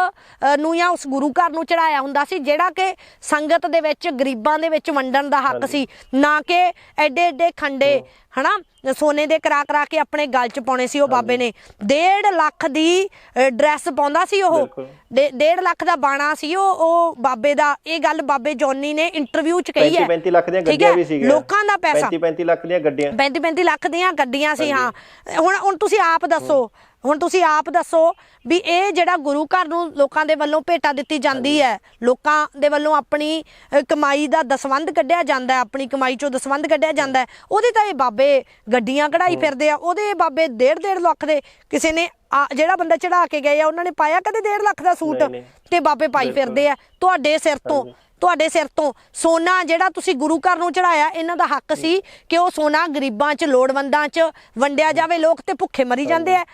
ਨੂੰ ਜਾਂ ਉਸ ਗੁਰੂ ਘਰ ਨੂੰ ਚੜਾਇਆ ਹੁੰਦਾ ਸੀ ਜਿਹੜਾ ਕਿ ਸੰਗਤ ਦੇ ਵਿੱਚ ਗਰੀਬਾਂ ਦੇ ਵਿੱਚ ਵੰਡਣ ਦਾ ਹੱਕ ਸੀ। ਨਾ ਕਿ ਐਡੇ ਐਡੇ ਖੰਡੇ ਹਨਾ? ਸੋਨੇ ਦੇ ਕਰਾ ਕਰਾ ਕੇ ਆਪਣੇ ਗਲ 'ਚ ਪਾਉਣੇ ਸੀ ਉਹ ਬਾਬੇ ਨੇ। 1.5 ਲੱਖ ਦੀ ਡਰੈਸ ਪਾਉਂਦਾ ਸੀ ਉਹ। ਬਿਲਕੁਲ। 1.5 ਲੱਖ ਦਾ ਬਾਣਾ ਸੀ ਉਹ ਉਹ ਬਾਬੇ ਦਾ। ਇਹ ਗੱਲ ਬਾਬੇ ਜੋਨੀ ਨੇ ਇੰਟਰਵਿਊ 'ਚ ਕਹੀ ਹੈ। 35 35 ਲੱਖ ਦੀਆਂ ਗੱਡੀਆਂ? ਵੀ ਸੀਗੀਆਂ। ਲੋਕਾਂ ਦਾ ਪੈਸਾ? 35 35 ਲੱਖ ਦੀਆਂ ਗੱਡੀਆਂ। 35 35 ਲੱਖ ਦੀਆਂ ਗੱਡੀਆਂ ਸੀ ਹਾਂ। ਹੁਣ ਹੁਣ ਤੁਸੀਂ ਆਪ ਦੱਸੋ। ਹੁਣ ਤੁਸੀਂ ਆਪ ਦੱਸੋ ਵੀ ਇਹ ਜਿਹੜਾ ਗੁਰੂ ਘਰ ਨੂੰ ਲੋਕਾਂ ਦੇ ਵੱਲੋਂ ਭੇਟਾ ਦਿੱਤੀ ਜਾਂਦੀ ਹੈ ਲੋਕਾਂ ਦੇ ਵੱਲੋਂ ਆਪਣੀ ਕਮਾਈ ਦਾ ਦਸਵੰਧ ਕੱਢਿਆ ਜਾਂਦਾ ਆਪਣੀ ਕਮਾਈ ਚੋਂ ਦਸਵੰਧ ਕੱਢਿਆ ਜਾਂਦਾ ਉਹਦੇ ਤਾਂ ਇਹ ਬਾਬੇ ਗੱਡੀਆਂ ਕਢਾਈ ਫਿਰਦੇ ਆ ਉਹਦੇ ਬਾਬੇ 1.5 ਲੱਖ ਦੇ ਕਿਸੇ ਨੇ ਜਿਹੜਾ ਬੰਦਾ ਚੜਾ ਕੇ ਗਏ ਆ ਉਹਨਾਂ ਨੇ ਪਾਇਆ ਕਦੇ 1.5 ਲੱਖ ਦਾ ਸੂਟ। ਤੇ ਬਾਬੇ ਪਾਈ ਫਿਰਦੇ ਆ ਤੁਹਾਡੇ ਸਿਰ ਤੋਂ। ਤੁਹਾਡੇ ਸਿਰ ਤੋਂ ਸੋਨਾ ਜਿਹੜਾ ਤੁਸੀਂ ਗੁਰੂ ਘਰ ਨੂੰ ਚੜਾਇਆ ਇਹਨਾਂ ਦਾ ਹੱਕ ਸੀ ਕਿ ਉਹ ਸੋਨਾ ਗਰੀਬਾਂ 'ਚ ਲੋੜਵੰਦਾਂ 'ਚ ਵੰਡਿਆ ਜਾਵੇ। ਲੋਕ ਤੇ ਭੁੱਖੇ ਮਰੀ ਜਾਂਦੇ ਆ।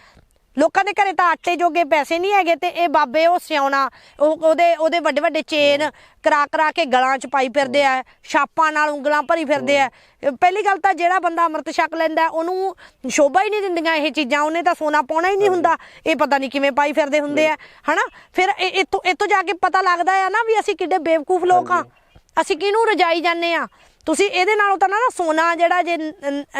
ਲੋਕਾਂ ਦੇ ਘਰੇ ਤਾਂ ਆਟੇ ਜੋਗੇ ਪੈਸੇ ਨਹੀਂ ਹੈਗੇ ਤੇ ਇਹ ਬਾਬੇ ਉਹ ਸਿਆਉਣਾ ਉਹ ਉਹਦੇ ਉਹਦੇ ਵੱਡੇ ਵੱਡੇ ਚੇਨ ਕਰਾ ਕਰਾ ਕੇ ਗਲਾਂ 'ਚ ਪਾਈ ਫਿਰਦੇ ਆ ਛਾਪਾਂ ਨਾਲ ਉਂਗਲਾਂ ਭਰੀ ਫਿਰਦੇ ਆ। ਪਹਿਲੀ ਗੱਲ ਤਾਂ ਜਿਹੜਾ ਬੰਦਾ ਅੰਮ੍ਰਿਤ ਛਕ ਲੈਂਦਾ ਉਹਨੂੰ ਸ਼ੋਭਾ ਹੀ ਨਹੀਂ ਦਿੰਦੀਆਂ ਇਹ ਚੀਜ਼ਾਂ ਉਹਨੇ ਤਾਂ ਸੋਨਾ ਪਾਉਣਾ ਹੀ ਨਹੀਂ ਹੁੰਦਾ। ਇਹ ਪਤਾ ਨਹੀਂ ਕਿਵੇਂ ਪਾਈ ਫਿਰਦੇ ਹੁੰਦੇ ਆ ਹਨਾ? ਫਿਰ ਇਹ- ਇੱਥੋਂ ਇੱਥੋਂ ਜਾ ਕੇ ਪਤਾ ਲੱਗਦਾ ਆ ਨਾ ਵੀ ਅਸੀਂ ਕਿੱਡੇ ਬੇਵਕੂਫ ਲੋਕ ਆ। ਅਸੀਂ ਕਿਹਨੂੰ ਰਜਾਈ ਜਾਂਦੇ ਆ? ਤੁਸੀਂ ਇਹਦੇ ਨਾਲੋਂ ਤਾਂ ਨਾ ਸੋਨਾ ਜਿਹੜਾ ਜੇ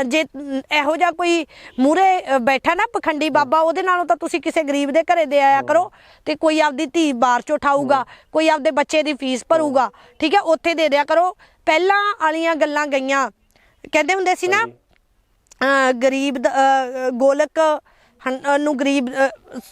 ਜੇ ਇਹੋ ਜਿਹਾ ਕੋਈ ਮੂਰੇ ਬੈਠਾ ਨਾ ਪਖੰਡੀ ਬਾਬਾ ਉਹਦੇ ਨਾਲੋਂ ਤਾਂ ਤੁਸੀਂ ਕਿਸੇ ਗਰੀਬ ਦੇ ਘਰੇ ਦੇ ਆਇਆ ਕਰੋ ਤੇ ਕੋਈ ਆਪਦੀ ਧੀ ਬਾਹਰ ਚ ਉਠਾਊਗਾ ਕੋਈ ਆਪਦੇ ਬੱਚੇ ਦੀ ਫੀਸ ਭਰੂਗਾ ਠੀਕ ਹੈ ਉੱਥੇ ਦੇ ਦਿਆ ਕਰੋ। ਪਹਿਲਾਂ ਵਾਲੀਆਂ ਗੱਲਾਂ ਗਈਆਂ। ਕਹਿੰਦੇ ਹੁੰਦੇ ਸੀ ਨਾ ਗਰੀਬ ਗੋਲਕ ਨੂੰ ਗਰੀਬ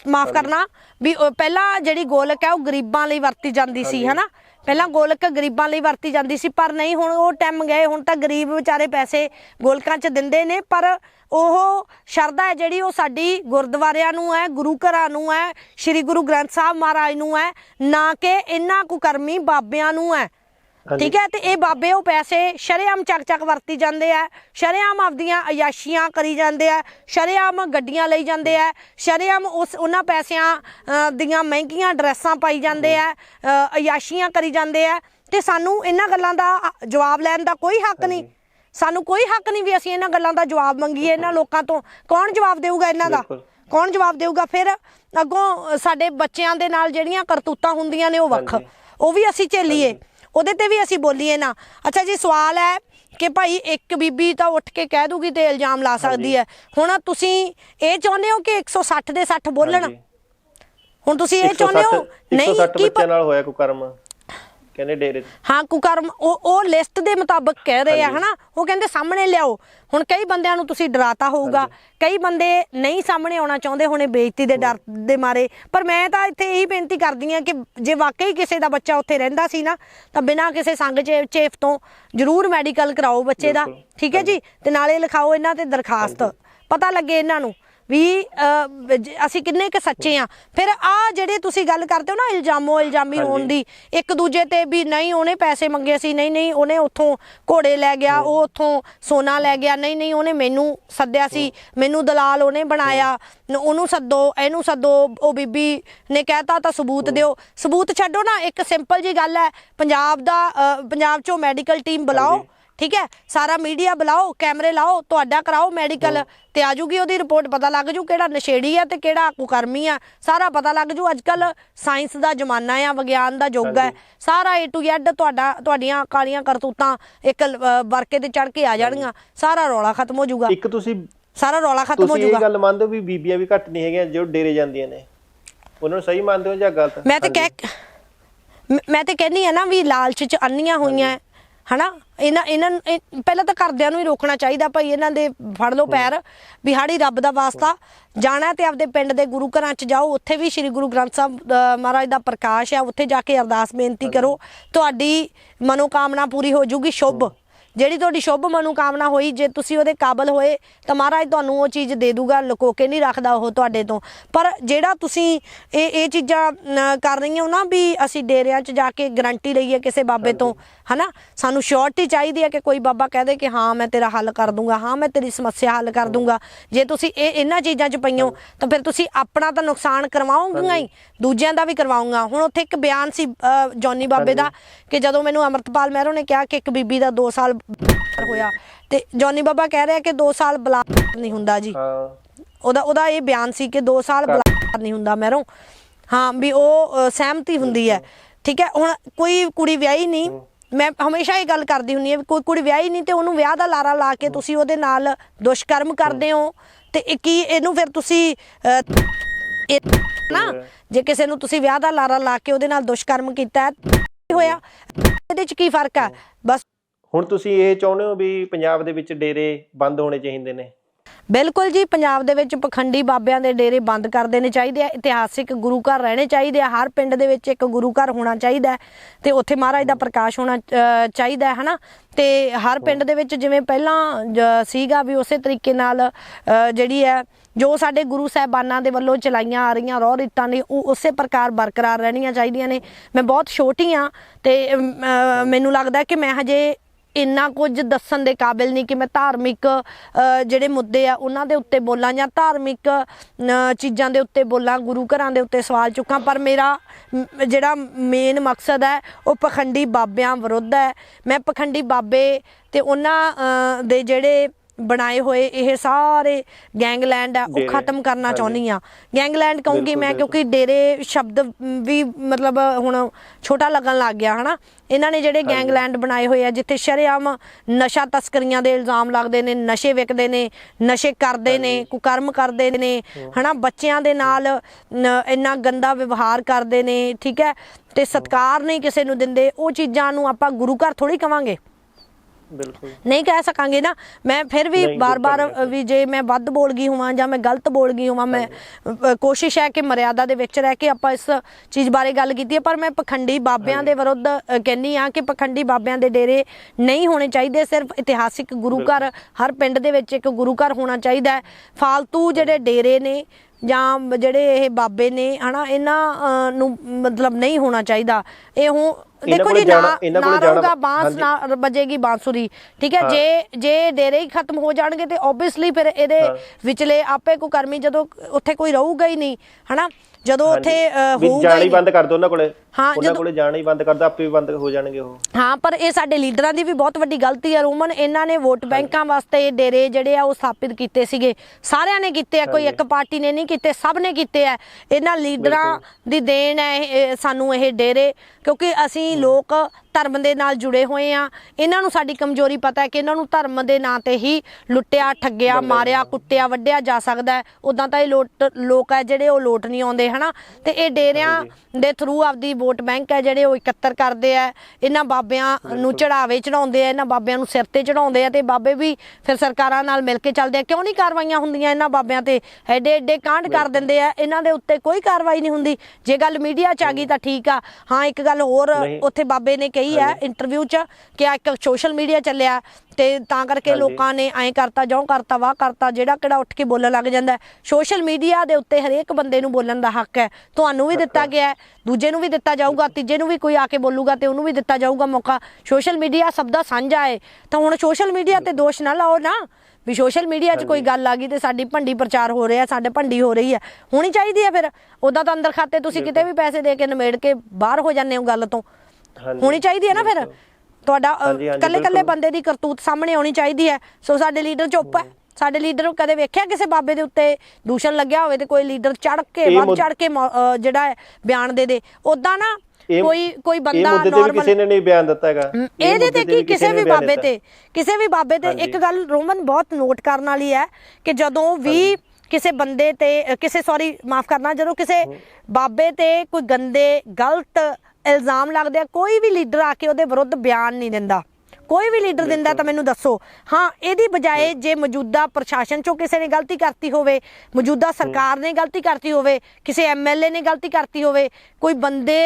ਮਾਫ ਕਰਨਾ ਵੀ ਪਹਿਲਾਂ ਜਿਹੜੀ ਗੋਲਕ ਹੈ ਉਹ ਗਰੀਬਾਂ ਲਈ ਵਰਤੀ ਜਾਂਦੀ ਸੀ ਹਨਾ? ਪਹਿਲਾਂ ਗੋਲਕ ਗਰੀਬਾਂ ਲਈ ਵਰਤੀ ਜਾਂਦੀ ਸੀ, ਪਰ ਨਹੀਂ, ਹੁਣ ਉਹ ਟਾਈਮ ਗਏ, ਹੁਣ ਤਾਂ ਗਰੀਬ ਵਿਚਾਰੇ ਪੈਸੇ ਗੋਲਕਾਂ 'ਚ ਦਿੰਦੇ ਨੇ, ਪਰ ਉਹ ਸ਼ਰਧਾ ਹੈ ਜਿਹੜੀ ਉਹ ਸਾਡੀ ਗੁਰਦੁਆਰਿਆਂ ਨੂੰ ਹੈ, ਗੁਰੂ ਘਰਾਂ ਨੂੰ ਹੈ, ਸ੍ਰੀ ਗੁਰੂ ਗ੍ਰੰਥ ਸਾਹਿਬ ਮਹਾਰਾਜ ਨੂੰ ਹੈ, ਨਾ ਕਿ ਇਹਨਾਂ ਕੁਕਰਮੀ ਬਾਬਿਆਂ ਨੂੰ ਹੈ। ਠੀਕ ਹੈ ਤੇ ਇਹ ਬਾਬੇ ਉਹ ਪੈਸੇ ਸ਼ਰੇਆਮ ਚੱਕ ਚੱਕ ਵਰਤੀ ਜਾਂਦੇ ਆ ਸ਼ਰੇਆਮ ਆਪਦੀਆਂ ਅਯਾਸ਼ੀਆਂ ਕਰੀ ਜਾਂਦੇ ਆ ਸ਼ਰੇਆਮ ਗੱਡੀਆਂ ਲਈ ਜਾਂਦੇ ਆ ਸ਼ਰੇਆਮ ਉਸ ਉਹਨਾਂ ਪੈਸਿਆਂ ਦੀਆਂ ਮਹਿੰਗੀਆਂ ਡਰੈਸਾਂ ਪਾਈ ਜਾਂਦੇ ਆ ਅਯਾਸ਼ੀਆਂ ਕਰੀ ਜਾਂਦੇ ਆ ਤੇ ਸਾਨੂੰ ਇਹਨਾਂ ਗੱਲਾਂ ਦਾ ਜਵਾਬ ਲੈਣ ਦਾ ਕੋਈ ਹੱਕ ਨਹੀਂ। ਸਾਨੂੰ ਕੋਈ ਹੱਕ ਨਹੀਂ ਵੀ ਅਸੀਂ ਇਹਨਾਂ ਗੱਲਾਂ ਦਾ ਜਵਾਬ ਮੰਗੀਏ ਇਹਨਾਂ ਲੋਕਾਂ ਤੋਂ। ਕੌਣ ਜਵਾਬ ਦੇਊਗਾ ਇਹਨਾਂ ਦਾ। ਕੌਣ ਜਵਾਬ ਦੇਊਗਾ? ਫਿਰ ਅੱਗੋਂ ਸਾਡੇ ਬੱਚਿਆਂ ਦੇ ਨਾਲ ਜਿਹੜੀਆਂ ਕਰਤੂਤਾਂ ਹੁੰਦੀਆਂ ਨੇ ਉਹ ਵੱਖ। ਉਹ ਵੀ ਅਸੀਂ ਝੇਲੀਏ। ਉਹਦੇ ਤੇ ਵੀ ਅਸੀਂ ਬੋਲੀਏ ਨਾ। ਅੱਛਾ ਜੀ ਸਵਾਲ ਹੈ ਕਿ ਭਾਈ ਇੱਕ ਬੀਬੀ ਤਾਂ ਉੱਠ ਕੇ ਕਹਿ ਦੂਗੀ ਤੇ ਇਲਜ਼ਾਮ ਲਾ ਸਕਦੀ ਹੈ। ਹੁਣ ਤੁਸੀਂ ਇਹ ਚਾਹੁੰਦੇ ਹੋ ਕਿ 160 ਦੇ 60 ਬੋਲਣ। ਹੁਣ ਤੁਸੀਂ ਇਹ ਚਾਹੁੰਦੇ ਹੋ 160 ਕੀ ਬੱਚਿਆਂ ਨਾਲ ਹੋਇਆ ਕੋਈ ਕਰਮ? ਕਹਿੰਦੇ ਡੇਰੇ। ਹਾਂ ਕੁਕਰਮ ਉਹ ਉਹ ਲਿਸਟ ਦੇ ਮੁਤਾਬਕ ਕਹਿ ਰਹੇ ਆ। ਹਨਾ? ਉਹ ਕਹਿੰਦੇ ਸਾਹਮਣੇ ਲਿਆਓ। ਹੁਣ ਕਈ ਬੰਦਿਆਂ ਨੂੰ ਤੁਸੀਂ ਡਰਾਤਾ ਹੋਊਗਾ। ਕਈ ਬੰਦੇ ਨਹੀਂ ਸਾਹਮਣੇ ਆਉਣਾ ਚਾਹੁੰਦੇ ਹੋਣੇ ਬੇਇੱਜ਼ਤੀ ਦੇ ਡਰ ਦੇ ਮਾਰੇ। ਪਰ ਮੈਂ ਤਾਂ ਇੱਥੇ ਇਹੀ ਬੇਨਤੀ ਕਰਦੀ ਆ ਕਿ ਜੇ ਵਾਕਈ ਕਿਸੇ ਦਾ ਬੱਚਾ ਉੱਥੇ ਰਹਿੰਦਾ ਸੀ ਨਾ ਤਾਂ ਬਿਨਾਂ ਕਿਸੇ ਸੰਗ ਚੇਫ ਤੋਂ ਜ਼ਰੂਰ ਮੈਡੀਕਲ ਕਰਾਓ ਬੱਚੇ ਦਾ। ਠੀਕ ਹੈ ਜੀ? ਤੇ ਨਾਲੇ ਲਿਖਾਓ ਇਹਨਾਂ ਤੇ ਦਰਖਾਸਤ। ਪਤਾ ਲੱਗੇ ਇਹਨਾਂ ਨੂੰ। ਵੀ ਅਸੀਂ ਕਿੰਨੇ ਕੁ ਸੱਚੇ ਆ ਫਿਰ ਆ ਜਿਹੜੇ ਤੁਸੀਂ ਗੱਲ ਕਰਦੇ ਹੋ ਨਾ ਇਲਜ਼ਾਮੋ ਇਲਜ਼ਾਮੀ ਹੋਣ। ਦੀ ਇੱਕ ਦੂਜੇ ਤੇ ਵੀ ਨਹੀਂ ਉਹਨੇ ਪੈਸੇ ਮੰਗੇ ਸੀ ਨਹੀਂ ਨਹੀਂ ਉਹਨੇ ਉੱਥੋਂ ਘੋੜੇ ਲੈ ਗਿਆ ਉਹ ਉੱਥੋਂ ਸੋਨਾ ਲੈ ਗਿਆ ਨਹੀਂ ਨਹੀਂ ਉਹਨੇ ਮੈਨੂੰ ਸੱਦਿਆ ਸੀ ਮੈਨੂੰ ਦਲਾਲ ਉਹਨੇ ਬਣਾਇਆ ਉਹਨੂੰ ਸੱਦੋ ਇਹਨੂੰ ਸੱਦੋ ਉਹ ਬੀਬੀ ਨੇ ਕਹਿਤਾ ਤਾਂ ਸਬੂਤ ਦਿਓ। ਸਬੂਤ ਛੱਡੋ ਨਾ ਇੱਕ ਸਿੰਪਲ ਜੀ ਗੱਲ ਹੈ ਪੰਜਾਬ ਦਾ ਪੰਜਾਬ ਚੋਂ ਮੈਡੀਕਲ ਟੀਮ ਬੁਲਾਓ। ਠੀਕ ਹੈ? ਸਾਰਾ ਮੀਡੀਆ ਬੁਲਾਓ ਕੈਮਰੇ ਲਾਓ ਤੁਹਾਡਾ ਕਰਾਓ ਮੈਡੀਕਲ ਤੇ ਆ ਜੂਗੀ ਉਹਦੀ ਰਿਪੋਰਟ ਪਤਾ ਲੱਗ ਜੂ ਕਿਹੜਾ ਨਸ਼ੇੜੀ ਆ ਤੇ ਕਿਹੜਾ ਕੁਕਰਮੀ ਆ ਸਾਰਾ ਪਤਾ ਲੱਗ ਜੂ। ਅੱਜ ਕੱਲ ਸਾਇੰਸ ਦਾ ਜ਼ਮਾਨਾ ਆ ਵਿਗਿਆਨ ਦਾ ਯੁੱਗ ਹੈ। ਸਾਰਾ A to Z ਤੁਹਾਡਾ ਤੁਹਾਡੀਆਂ ਕਾਲੀਆਂ ਕਰਤੂਤਾਂ ਇੱਕ ਵਰਕੇ ਤੇ ਚੜ ਕੇ ਆ ਜਾਣਗੀਆਂ। ਸਾਰਾ ਰੌਲਾ ਖਤਮ ਹੋ ਜਾਊਗਾ ਇੱਕ ਤੁਸੀਂ ਸਾਰਾ ਰੌਲਾ ਖਤਮ ਹੋ ਤੁਸੀਂ ਇਹ ਗੱਲ ਮੰਨਦੇ ਹੋ ਵੀ ਬੀਬੀਆਂ ਵੀ ਘੱਟ ਨਹੀਂ ਹੈਗੀਆਂ ਜੋ ਡੇਰੇ ਜਾਂਦੀਆਂ ਨੇ। ਉਹਨਾਂ ਨੂੰ ਸਹੀ ਮੰਨਦੇ ਹੋ ਜਾਂ ਗਲਤ? ਮੈਂ ਤੇ ਕਹਿ ਮ- ਮੈਂ ਤੇ ਕਹਿੰਨੀ ਆ ਨਾ ਵੀ ਲਾਲਚ ਚ ਅੰਨੀਆਂ ਹੋਈਆਂ ਹਨਾ? ਇਹਨਾਂ ਇਹਨਾਂ ਇਹ- ਪਹਿਲਾਂ ਤਾਂ ਘਰਦਿਆਂ ਨੂੰ ਹੀ ਰੋਕਣਾ ਚਾਹੀਦਾ ਭਾਈ ਇਹਨਾਂ ਦੇ ਫੜ ਲਓ ਪੈਰ ਵੀ ਹਾੜੀ ਰੱਬ ਦਾ ਵਾਸਤਾ ਜਾਣਾ ਤੇ ਆਪਦੇ ਪਿੰਡ ਦੇ ਗੁਰੂ ਘਰਾਂ 'ਚ ਜਾਓ ਉੱਥੇ ਵੀ ਸ੍ਰੀ ਗੁਰੂ ਗ੍ਰੰਥ ਸਾਹਿਬ ਅ, ਮਹਾਰਾਜ ਦਾ ਪ੍ਰਕਾਸ਼ ਹੈ ਉੱਥੇ ਜਾ ਕੇ ਅਰਦਾਸ ਬੇਨਤੀ ਕਰੋ ਤੁਹਾਡੀ ਮਨੋਕਾਮਨਾ ਪੂਰੀ ਹੋ ਜੂਗੀ ਸ਼ੁਭ। ਜਿਹੜੀ ਤੁਹਾਡੀ ਸ਼ੁਭ ਮਨੋਕਾਮਨਾ ਹੋਈ ਜੇ ਤੁਸੀਂ ਉਹਦੇ ਕਾਬਲ ਹੋਏ ਤਾਂ ਮਹਾਰਾਜ ਤੁਹਾਨੂੰ ਉਹ ਚੀਜ਼ ਦੇ ਦੂਗਾ ਲੁਕੋ ਕੇ ਨਹੀਂ ਰੱਖਦਾ ਉਹ ਤੁਹਾਡੇ ਤੋਂ। ਪਰ ਜਿਹੜਾ ਤੁਸੀਂ ਇਹ ਇਹ ਚੀਜ਼ਾਂ ਕਰ ਰਹੀਆਂ ਹੋ ਨਾ ਵੀ ਅਸੀਂ ਡੇਰਿਆਂ 'ਚ ਜਾ ਕੇ ਗਰੰਟੀ ਲਈਏ ਕਿਸੇ ਬਾਬੇ ਤੋਂ ਹਨਾ? ਸਾਨੂੰ ਸ਼ੋਰਟੀ ਚਾਹੀਦੀ ਹੈ ਕਿ ਕੋਈ ਬਾਬਾ ਕਹਦੇ ਕਿ ਹਾਂ ਮੈਂ ਤੇਰਾ ਹੱਲ ਕਰ ਦੂੰਗਾ ਹਾਂ ਮੈਂ ਤੇਰੀ ਸਮੱਸਿਆ ਹੱਲ ਕਰ ਦੂੰਗਾ। ਜੇ ਤੁਸੀਂ ਇਹ ਇਹਨਾਂ ਚੀਜ਼ਾਂ 'ਚ ਪਈਓ ਤਾਂ ਫਿਰ ਤੁਸੀਂ ਆਪਣਾ ਤਾਂ ਨੁਕਸਾਨ ਕਰਵਾਓਗੇ ਹੀ ਦੂਜਿਆਂ ਦਾ ਵੀ ਕਰਵਾਉਂਗਾ। ਹੁਣ ਉੱਥੇ ਇੱਕ ਬਿਆਨ ਸੀ ਜੌਨੀ ਬਾਬੇ ਦਾ ਕਿ ਜਦੋਂ ਮੈਨੂੰ ਅਮਰਤਪਾਲ ਮਹਿਰੋ ਨੇ ਕਿਹਾ ਕਿ ਇੱਕ ਬੀਬੀ ਦਾ 2 ਸਾਲ ਹੋਇਆ। ਤੇ ਜੌਨੀ ਬਾਬਾ ਕਹਿ ਰਿਹਾ ਕਿ 2 ਸਾਲ ਬਲਾ ਨਹੀਂ ਹੁੰਦਾ ਜੀ। ਹਾਂ। ਉਹਦਾ ਉਹਦਾ ਇਹ ਬਿਆਨ ਸੀ ਕਿ 2 ਸਾਲ ਬਲਾਤਕਾਰ ਨਹੀਂ ਹੁੰਦਾ ਮਹਿਰੋਂ ਹਾਂ ਵੀ ਉਹ ਸਹਿਮਤੀ ਹੁੰਦੀ ਹੈ। ਠੀਕ ਹੈ ਹੁਣ ਕੋਈ ਕੁੜੀ ਵਿਆਹੀ ਨਹੀਂ। ਮੈਂ ਹਮੇਸ਼ਾ ਇਹ ਗੱਲ ਕਰਦੀ ਹੁੰਨੀ ਆ ਵੀ ਕੋਈ ਕੁੜੀ ਵਿਆਹੀ ਨਹੀਂ ਤੇ ਉਹਨੂੰ ਵਿਆਹ ਦਾ ਲਾਰਾ ਲਾ ਕੇ ਤੁਸੀਂ ਉਹਦੇ ਨਾਲ ਦੁਸ਼ਕਰਮ ਕਰਦੇ ਹੋ। ਤੇ ਕੀ ਇਹਨੂੰ ਫਿਰ ਤੁਸੀਂ ਨਾ ਜੇ ਕਿਸੇ ਨੂੰ ਤੁਸੀਂ ਵਿਆਹ ਦਾ ਲਾਰਾ ਲਾ ਕੇ ਉਹਦੇ ਨਾਲ ਦੁਸ਼ਕਰਮ ਕੀਤਾ ਹੈ, ਹੋਇਆ? ਇਹਦੇ ਚ ਕੀ ਫ਼ਰਕ ਹੈ। ਬਸ ਹੁਣ ਤੁਸੀਂ ਇਹ ਚਾਹੁੰਦੇ ਹੋ ਵੀ ਪੰਜਾਬ ਦੇ ਵਿੱਚ ਡੇਰੇ ਬੰਦ ਹੋਣੇ ਚਾਹੀਦੇ ਨੇ? ਬਿਲਕੁਲ ਜੀ, ਪੰਜਾਬ ਦੇ ਵਿੱਚ ਪਖੰਡੀ ਬਾਬਿਆਂ ਦੇ ਡੇਰੇ ਬੰਦ ਕਰ ਦੇਣੇ ਚਾਹੀਦੇ ਆ, ਇਤਿਹਾਸਿਕ ਗੁਰੂ ਘਰ ਰਹਿਣੇ ਚਾਹੀਦੇ ਆ, ਹਰ ਪਿੰਡ ਦੇ ਵਿੱਚ ਇੱਕ ਗੁਰੂ ਘਰ ਹੋਣਾ ਚਾਹੀਦਾ ਹੈ ਤੇ ਉੱਥੇ ਮਹਾਰਾਜ ਦਾ ਪ੍ਰਕਾਸ਼ ਹੋਣਾ ਚਾਹੀਦਾ ਹੈ, ਹਨਾ? ਤੇ ਹਰ ਪਿੰਡ ਦੇ ਵਿੱਚ ਜਿਵੇਂ ਪਹਿਲਾਂ ਸੀਗਾ ਵੀ ਉਸੇ ਤਰੀਕੇ ਨਾਲ ਜਿਹੜੀ ਹੈ, ਜੋ ਸਾਡੇ ਗੁਰੂ ਸਾਹਿਬਾਨਾਂ ਦੇ ਵੱਲੋਂ ਚਲਾਈਆਂ ਆ ਰਹੀਆਂ ਰੋਹ ਰੀਤਾਂ ਨੇ, ਉਹ ਉਸੇ ਪ੍ਰਕਾਰ ਬਰਕਰਾਰ ਰਹਿਣੀਆਂ ਚਾਹੀਦੀਆਂ ਨੇ। ਮੈਂ ਬਹੁਤ ਛੋਟੀ ਆ ਤੇ ਮੈਨੂੰ ਲੱਗਦਾ ਕਿ ਮੈਂ ਹਜੇ ਇੰਨਾ ਕੁਝ ਦੱਸਣ ਦੇ ਕਾਬਿਲ ਨਹੀਂ ਕਿ ਮੈਂ ਧਾਰਮਿਕ ਜਿਹੜੇ ਮੁੱਦੇ ਆ ਉਹਨਾਂ ਦੇ ਉੱਤੇ ਬੋਲਾਂ ਜਾਂ ਧਾਰਮਿਕ ਚੀਜ਼ਾਂ ਦੇ ਉੱਤੇ ਬੋਲਾਂ, ਗੁਰੂ ਘਰਾਂ ਦੇ ਉੱਤੇ ਸਵਾਲ ਚੁੱਕਾਂ। ਪਰ ਮੇਰਾ ਜਿਹੜਾ ਮੇਨ ਮਕਸਦ ਹੈ, ਉਹ ਪਖੰਡੀ ਬਾਬਿਆਂ ਵਿਰੁੱਧ ਹੈ। ਮੈਂ ਪਖੰਡੀ ਬਾਬੇ ਤੇ ਉਹਨਾਂ ਦੇ ਜਿਹੜੇ ਬਣਾਏ ਹੋਏ ਇਹ ਸਾਰੇ ਗੈਂਗਲੈਂਡ ਆ ਉਹ ਖਤਮ ਕਰਨਾ। ਚਾਹੁੰਦੀ ਆ। ਗੈਂਗਲੈਂਡ ਕਹੂੰਗੀ ਮੈਂ। ਕਿਉਂਕਿ ਡੇਰੇ ਸ਼ਬਦ ਵੀ ਮਤਲਬ ਹੁਣ ਛੋਟਾ ਲੱਗਣ ਲੱਗ ਗਿਆ ਹਨਾ? ਇਹਨਾਂ ਨੇ ਜਿਹੜੇ ਗੈਂਗਲੈਂਡ ਬਣਾਏ ਹੋਏ ਆ ਜਿੱਥੇ ਸ਼ਰੇਆਮ ਨਸ਼ਾ ਤਸਕਰੀਆਂ ਦੇ ਇਲਜ਼ਾਮ ਲੱਗਦੇ ਨੇ ਨਸ਼ੇ ਵਿਕਦੇ ਨੇ ਨਸ਼ੇ ਕਰਦੇ ਨੇ ਕੁਕਰਮ ਕਰਦੇ ਨੇ ਹਨਾ? ਬੱਚਿਆਂ ਦੇ ਨਾਲ ਇੰਨਾ ਗੰਦਾ ਵਿਵਹਾਰ ਕਰਦੇ ਨੇ ਠੀਕ ਹੈ? ਤੇ ਸਤਕਾਰ ਨਹੀਂ ਕਿਸੇ ਨੂੰ ਦਿੰਦੇ ਉਹ ਚੀਜ਼ਾਂ ਨੂੰ ਆਪਾਂ ਗੁਰੂ ਘਰ ਥੋੜੀ ਕਵਾਂਗੇ। ਬਿਲਕੁਲ। ਨਹੀਂ ਕਹਿ ਸਕਾਂਗੇ ਨਾ ਮੈਂ ਫਿਰ ਵੀ ਬਾਰ-ਬਾਰ ਵੀ ਜੇ ਮੈਂ ਵੱਧ ਬੋਲ ਗਈ ਹੋਵਾਂ ਜਾਂ ਮੈਂ ਗਲਤ ਬੋਲ ਗਈ ਹੋਵਾਂ ਮੈਂ ਕੋਸ਼ਿਸ਼ ਹੈ ਕਿ ਮਰਿਆਦਾ ਦੇ ਵਿੱਚ ਰਹਿ ਕੇ ਆਪਾਂ ਇਸ ਚੀਜ਼ ਬਾਰੇ ਗੱਲ ਕੀਤੀ ਹੈ ਪਰ ਮੈਂ ਪਖੰਡੀ ਬਾਬਿਆਂ ਦੇ ਵਿਰੁੱਧ ਅ, ਕਹਿੰਦੀ ਆ ਕਿ ਪਖੰਡੀ ਬਾਬਿਆਂ ਦੇ ਡੇਰੇ ਨਹੀਂ ਹੋਣੇ ਚਾਹੀਦੇ ਸਿਰਫ ਇਤਿਹਾਸਿਕ ਗੁਰੂ ਘਰ ਹਰ ਪਿੰਡ ਦੇ ਵਿੱਚ ਇੱਕ ਗੁਰੂ ਘਰ ਹੋਣਾ ਚਾਹੀਦਾ ਹੈ। ਫਾਲਤੂ ਜਿਹੜੇ ਡੇਰੇ ਨੇ ਜਾਂ ਜਿਹੜੇ ਇਹ ਬਾਬੇ ਨੇ ਹਨਾ ਇਹਨਾਂ ਨੂੰ ਮਤਲਬ ਨਹੀਂ ਹੋਣਾ ਚਾਹੀਦਾ। ਇਹ ਦੇਖੋ ਜੀ ਨਾ ਨਾ ਰਹੂਗਾ ਬਾਂਸ। ਨਾ ਵੱਜੇਗੀ ਬਾਂਸੁਰੀ ਠੀਕ ਹੈ। ਜੇ ਜੇ ਡੇਰੇ ਹੀ ਖਤਮ ਹੋ ਜਾਣਗੇ ਤੇ ਆਬਵੀਅਸਲੀ ਫਿਰ ਇਹਦੇ। ਵਿਚਲੇ ਆਪੇ ਕੋ ਕਰਮੀ ਜਦੋਂ ਉੱਥੇ ਕੋਈ ਰਹੂਗਾ ਹੀ ਨਹੀਂ ਹਨਾ ਜਦੋਂ ਉੱਥੇ ਹੋਊਗਾ ਜਾਣਾ ਹੀ ਬੰਦ ਕਰ ਦੋ ਉਹਨਾਂ ਕੋਲੇ। ਹਾਂ, ਉਹਨਾਂ ਕੋਲੇ ਜਾਣਾ ਹੀ ਬੰਦ ਕਰ ਦੋ ਆਪੇ ਵੀ ਬੰਦ ਹੋ ਜਾਣਗੇ ਉਹ। ਹਾਂ ਪਰ ਇਹ ਸਾਡੇ ਲੀਡਰਾਂ ਦੀ ਵੀ ਬਹੁਤ ਵੱਡੀ ਗਲਤੀ ਹੈ ਰੋਮਨ। ਇਹਨਾਂ ਨੇ ਵੋਟ ਬੈਂਕਾਂ ਵਾਸਤੇ ਇਹ ਡੇਰੇ ਜਿਹੜੇ ਆ ਉਹ ਸਥਾਪਿਤ ਕੀਤੇ ਸੀਗੇ। ਸਾਰਿਆਂ ਨੇ ਕੀਤੇ ਆ ਕੋਈ ਇੱਕ ਪਾਰਟੀ ਨੇ ਨਹੀਂ ਕੀਤੇ ਸਭ ਨੇ ਕੀਤੇ ਆ। ਇਹਨਾਂ ਲੀਡਰਾਂ ਦੀ ਦੇਣ ਹੈ ਸਾਨੂੰ ਇਹ ਡੇਰੇ। ਕਿਉਂਕਿ ਅਸੀਂ ਲੋਕ ਧਰਮ ਦੇ ਨਾਲ ਜੁੜੇ ਹੋਏ ਆ। ਇਹਨਾਂ ਨੂੰ ਸਾਡੀ ਕਮਜ਼ੋਰੀ ਪਤਾ ਹੈ ਕਿ ਇਹਨਾਂ ਨੂੰ ਧਰਮ ਦੇ ਨਾਂ ਤੇ ਹੀ ਲੁੱਟਿਆ ਠੱਗਿਆ ਮਾਰਿਆ ਕੁੱਟਿਆ ਵੱਢਿਆ ਜਾ ਸਕਦਾ ਹੈ। ਉਦਾਂ ਤਾਂ ਇਹ ਲੋਟ ਲੋਕ ਹੈ ਜਿਹੜੇ ਉਹ ਲੋਟ ਨਹੀਂ ਆਉਂਦੇ। ਹਨਾ? ਤੇ ਇਹ ਡੇਰਿਆਂ ਦੇ ਥਰੂ ਆਪਦੀ ਵੋਟ ਬੈਂਕ ਹੈ ਜਿਹੜੇ ਉਹ ਇਕੱਤਰ ਕਰਦੇ ਆ। ਇਹਨਾਂ ਬਾਬਿਆਂ ਨੂੰ ਚੜਾਵੇ ਚੜਾਉਂਦੇ ਆ ਇਹਨਾਂ ਬਾਬਿਆਂ ਨੂੰ ਸਿਰ ਤੇ ਚੜਾਉਂਦੇ ਆ ਤੇ ਬਾਬੇ ਵੀ ਫਿਰ ਸਰਕਾਰਾਂ ਨਾਲ ਮਿਲ ਕੇ ਚੱਲਦੇ ਆ। ਕਿਉਂ ਨਹੀਂ ਕਾਰਵਾਈਆਂ ਹੁੰਦੀਆਂ ਇਹਨਾਂ ਬਾਬਿਆਂ ਤੇ? ਐਡੇ ਐਡੇ ਕਾਂਡ ਕਰ ਦਿੰਦੇ ਆ ਇਹਨਾਂ ਦੇ ਉੱਤੇ ਕੋਈ ਕਾਰਵਾਈ ਨਹੀਂ ਹੁੰਦੀ। ਜੇ ਗੱਲ ਮੀਡੀਆ 'ਚ ਆ ਗਈ ਤਾਂ ਠੀਕ ਆ। ਹਾਂ ਇੱਕ ਗੱਲ ਹੋਰ। ਉੱਥੇ ਬਾਬੇ ਨੇ ਕਹੀ ਆ ਇੰਟਰਵਿਊ 'ਚ ਕਿ ਆ ਇੱਕ ਸੋਸ਼ਲ ਮੀਡੀਆ ਚੱਲਿਆ। ਤੇ ਤਾਂ ਕਰਕੇ। ਲੋਕਾਂ ਨੇ ਐਂ ਕਰਤਾ ਜਿਉਂ ਕਰਤਾ ਵਾਹ ਕਰਤਾ ਜਿਹੜਾ ਕਿਹੜਾ ਉੱਠ ਕੇ ਬੋਲਣ ਲੱਗ ਜਾਂਦਾ ਸੋਸ਼ਲ ਮੀਡੀਆ ਦੇ ਉੱਤੇ ਹਰੇਕ ਬੰਦੇ ਨੂੰ ਬੋਲਣ ਦਾ ਹੱਕ ਹੈ। ਤੁਹਾਨੂੰ ਵੀ ਦਿੱਤਾ ਗਿਆ ਦੂਜੇ ਨੂੰ ਵੀ ਦਿੱਤਾ ਜਾਊਗਾ ਤੀਜੇ ਨੂੰ ਵੀ ਕੋਈ ਆ ਕੇ ਬੋਲੂਗਾ ਤੇ ਉਹਨੂੰ ਵੀ ਦਿੱਤਾ ਜਾਊਗਾ ਮੌਕਾ। ਸੋਸ਼ਲ ਮੀਡੀਆ ਸਭ ਦਾ ਸਾਂਝਾ ਹੈ। ਤਾਂ ਹੁਣ ਸੋਸ਼ਲ ਮੀਡੀਆ ਤੇ ਦੋਸ਼ ਨਾ ਲਾਓ ਨਾ ਵੀ ਸੋਸ਼ਲ ਮੀਡੀਆ 'ਚ ਕੋਈ ਗੱਲ ਆ ਗਈ ਤੇ ਸਾਡੀ ਭੰਡੀ ਪ੍ਰਚਾਰ ਹੋ ਰਿਹਾ ਸਾਡੇ ਭੰਡੀ ਹੋ ਰਹੀ ਹੈ। ਹੋਣੀ ਚਾਹੀਦੀ ਹੈ ਫਿਰ। ਉਦਾਂ ਤਾਂ ਅੰਦਰ ਖਾਤੇ ਤੁਸੀਂ ਕਿਤੇ ਵੀ ਪੈਸੇ ਦੇ ਕੇ ਨਿਮੇੜ ਕੇ ਬਾਹਰ ਹੋ ਜਾਂਦੇ ਹੋ ਗੱਲ ਤੋਂ। ਹੋਣੀ ਚਾਹੀਦੀ ਹੈ ਨਾ ਫਿਰ। ਤੁਹਾਡਾ ਹਾਂਜੀ, ਹਾਂਜੀ, ਕੱਲੇ ਕੱਲੇ ਬਿਲਕੁਲ। ਬੰਦੇ ਦੀ ਕਰਤੂਤ ਸਾਹਮਣੇ ਆਉਣੀ ਚਾਹੀਦੀ ਹੈ। ਸੋ ਸਾਡੇ ਲੀਡਰ ਚੁੱਪ ਹੈ। ਸਾਡੇ ਲੀਡਰ ਕਦੇ ਵੇਖਿਆ ਕਿਸੇ ਬਾਬੇ ਦੇ ਉੱਤੇ ਦੂਸ਼ਣ ਲੱਗਿਆ ਹੋਵੇ ਤੇ ਕੋਈ ਲੀਡਰ ਚੜ ਕੇ ਇਹ ਵੱਧ ਮੁੱਦ- ਚੜ ਕੇ ਮੌ- ਅਹ ਜਿਹੜਾ ਹੈ ਬਿਆਨ ਦੇ ਦੇ। ਉਦਾਂ ਨਾ ਇਹ- ਕੋਈ ਕੋਈ ਇਹ ਬੰਦਾ ਮੁੱਦੇ ਤੇ ਵੀ ਨਾਰਮਲ ਕਿਸੇ ਨੇ ਨਹੀਂ ਬਿਆਨ ਦਿੱਤਾ ਹੈਗਾ। ਇਹ ਇਹਦੇ ਮੁੱਦੇ ਤੇ ਕੀ ਵੀ ਕਿਸੇ ਨੇ ਵੀ ਬਿਆਨ ਬਾਬੇ ਦਿੱਤਾ। ਤੇ ਕਿਸੇ ਵੀ ਬਾਬੇ ਤੇ ਇੱਕ ਹਾਂਜੀ। ਗੱਲ ਰੋਮਨ ਬਹੁਤ ਨੋਟ ਕਰਨ ਵਾਲੀ ਹੈ ਕਿ ਜਦੋਂ ਵੀ ਕਿਸੇ ਬੰਦੇ ਤੇ ਅ, ਕਿਸੇ ਸੌਰੀ ਮਾਫ ਕਰਨਾ ਜਦੋਂ ਕਿਸੇ ਬਾਬੇ ਤੇ ਕੋਈ ਗੰਦੇ ਗਲਤ ਇਲਜ਼ਾਮ ਲੱਗਦੇ ਆ ਕੋਈ ਵੀ ਲੀਡਰ ਆ ਕੇ ਉਹਦੇ ਵਿਰੁੱਧ ਬਿਆਨ ਨਹੀਂ ਦਿੰਦਾ। ਕੋਈ ਵੀ ਲੀਡਰ ਦਿੰਦਾ ਤਾਂ ਮੈਨੂੰ ਦੱਸੋ। ਹਾਂ ਇਹਦੀ ਬਜਾਏ ਜੇ ਮੌਜੂਦਾ ਪ੍ਰਸ਼ਾਸਨ ਚੋਂ ਕਿਸੇ ਨੇ ਗਲਤੀ ਕਰਤੀ ਹੋਵੇ ਮੌਜੂਦਾ ਸਰਕਾਰ ਨੇ ਗਲਤੀ ਕਰਤੀ ਹੋਵੇ ਕਿਸੇ ਐਮਐਲਏ ਨੇ ਗਲਤੀ ਕਰਤੀ ਹੋਵੇ ਕੋਈ ਬੰਦੇ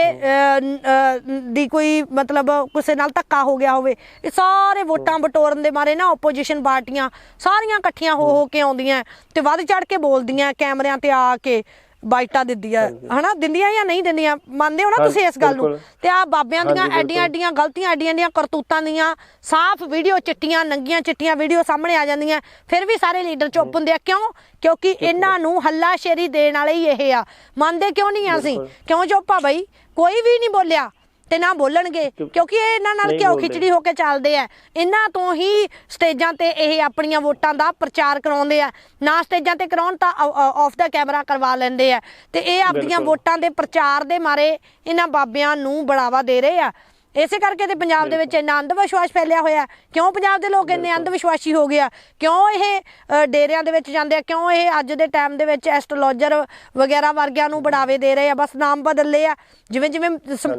ਦੀ ਕੋਈ ਮਤਲਬ ਕਿਸੇ ਨਾਲ ਧੱਕਾ ਹੋ ਗਿਆ ਹੋਵੇ ਇਹ ਸਾਰੇ ਵੋਟਾਂ ਬਟੋਰਨ ਦੇ ਮਾਰੇ ਨਾ ਆਪੋਜੀਸ਼ਨ ਪਾਰਟੀਆਂ ਸਾਰੀਆਂ ਇਕੱਠੀਆਂ ਹੋ ਹੋ ਕੇ ਆਉਂਦੀਆਂ ਤੇ ਵੱਧ ਚੜ ਕੇ ਬੋਲਦੀਆਂ ਕੈਮਰਿਆਂ ਤੇ ਆ ਕੇ। ਬਾਈਟਾਂ ਦਿੰਦੀਆਂ ਹਨਾ? ਦਿੰਦੀਆਂ ਜਾਂ ਨਹੀਂ ਦਿੰਦੀਆਂ? ਮੰਨਦੇ ਹੋ ਨਾ ਤੁਸੀਂ ਇਸ ਗੱਲ ਨੂੰ। ਤੇ ਆ ਬਾਬਿਆਂ ਦੀਆਂ ਐਡੀਆਂ ਐਡੀਆਂ ਗਲਤੀਆਂ ਐਡੀਆਂ ਦੀਆਂ ਕਰਤੂਤਾਂ ਦੀਆਂ ਸਾਫ਼ ਵੀਡੀਓ ਚਿੱਟੀਆਂ ਨੰਗੀਆਂ ਚਿੱਟੀਆਂ ਵੀਡੀਓ ਸਾਹਮਣੇ ਆ ਜਾਂਦੀਆਂ। ਫਿਰ ਵੀ ਸਾਰੇ ਲੀਡਰ ਚੁੱਪ ਹੁੰਦੇ ਆ। ਕਿਉਂ? ਕਿਉਂਕਿ ਇਹਨਾਂ ਨੂੰ ਹੱਲਾਸ਼ੇਰੀ ਦੇਣ ਵਾਲੇ ਹੀ ਇਹ ਆ। ਮੰਨਦੇ ਕਿਉਂ ਨਹੀਂ ਆ ਅਸੀਂ। ਕਿਉਂ ਚੁੱਪ ਆ ਬਈ? ਕੋਈ ਵੀ ਨਹੀਂ ਬੋਲਿਆ। ਤੇ ਨਾ ਬੋਲਣਗੇ ਕਿਉਂ- ਕਿਉਂਕਿ ਇਹ ਇਹਨਾਂ ਨਾਲ ਘਿਓ। ਖਿਚੜੀ ਹੋ ਕੇ ਚੱਲਦੇ ਆ। ਇਹਨਾਂ ਤੋਂ ਹੀ ਸਟੇਜਾਂ ਤੇ ਇਹ ਆਪਣੀਆਂ ਵੋਟਾਂ ਦਾ ਪ੍ਰਚਾਰ ਕਰਾਉਂਦੇ ਆ। ਨਾ ਸਟੇਜਾਂ ਤੇ ਕਰਾਉਣ ਤਾਂ ਆਫ ਦਾ ਕੈਮਰਾ ਕਰਵਾ ਲੈਂਦੇ ਆ। ਤੇ ਇਹ ਆਪਣੀਆਂ। ਵੋਟਾਂ ਦੇ ਪ੍ਰਚਾਰ ਦੇ ਮਾਰੇ ਇਹਨਾਂ ਬਾਬਿਆਂ ਨੂੰ ਬੜਾਵਾ ਦੇ ਰਹੇ ਆ। ਇਸੇ ਕਰਕੇ ਤੇ ਪੰਜਾਬ ਦੇ ਵਿੱਚ ਇੰਨਾ ਅੰਧ ਵਿਸ਼ਵਾਸ ਫੈਲਿਆ ਹੋਇਆ ਕਿਉਂ ਪੰਜਾਬ ਦੇ ਲੋਕ ਇੰਨੇ ਅੰਧ ਵਿਸ਼ਵਾਸੀ ਹੋ ਗਿਆ ਕਿਉਂ ਇਹ ਡੇਰਿਆਂ ਦੇ ਵਿੱਚ ਜਾਂਦੇ ਆ? ਕਿਉਂ ਇਹ ਅੱਜ ਦੇ ਟਾਈਮ ਦੇ ਵਿੱਚ ਐਸਟ੍ਰੋਲੋਜਰ ਵਗੈਰਾ ਵਰਗਿਆਂ ਨੂੰ ਬੜਾਵੇ ਦੇ ਰਹੇ ਆ? ਬਸ ਨਾਮ ਬਦਲੇ ਆ। ਜਿਵੇਂ ਜਿਵੇਂ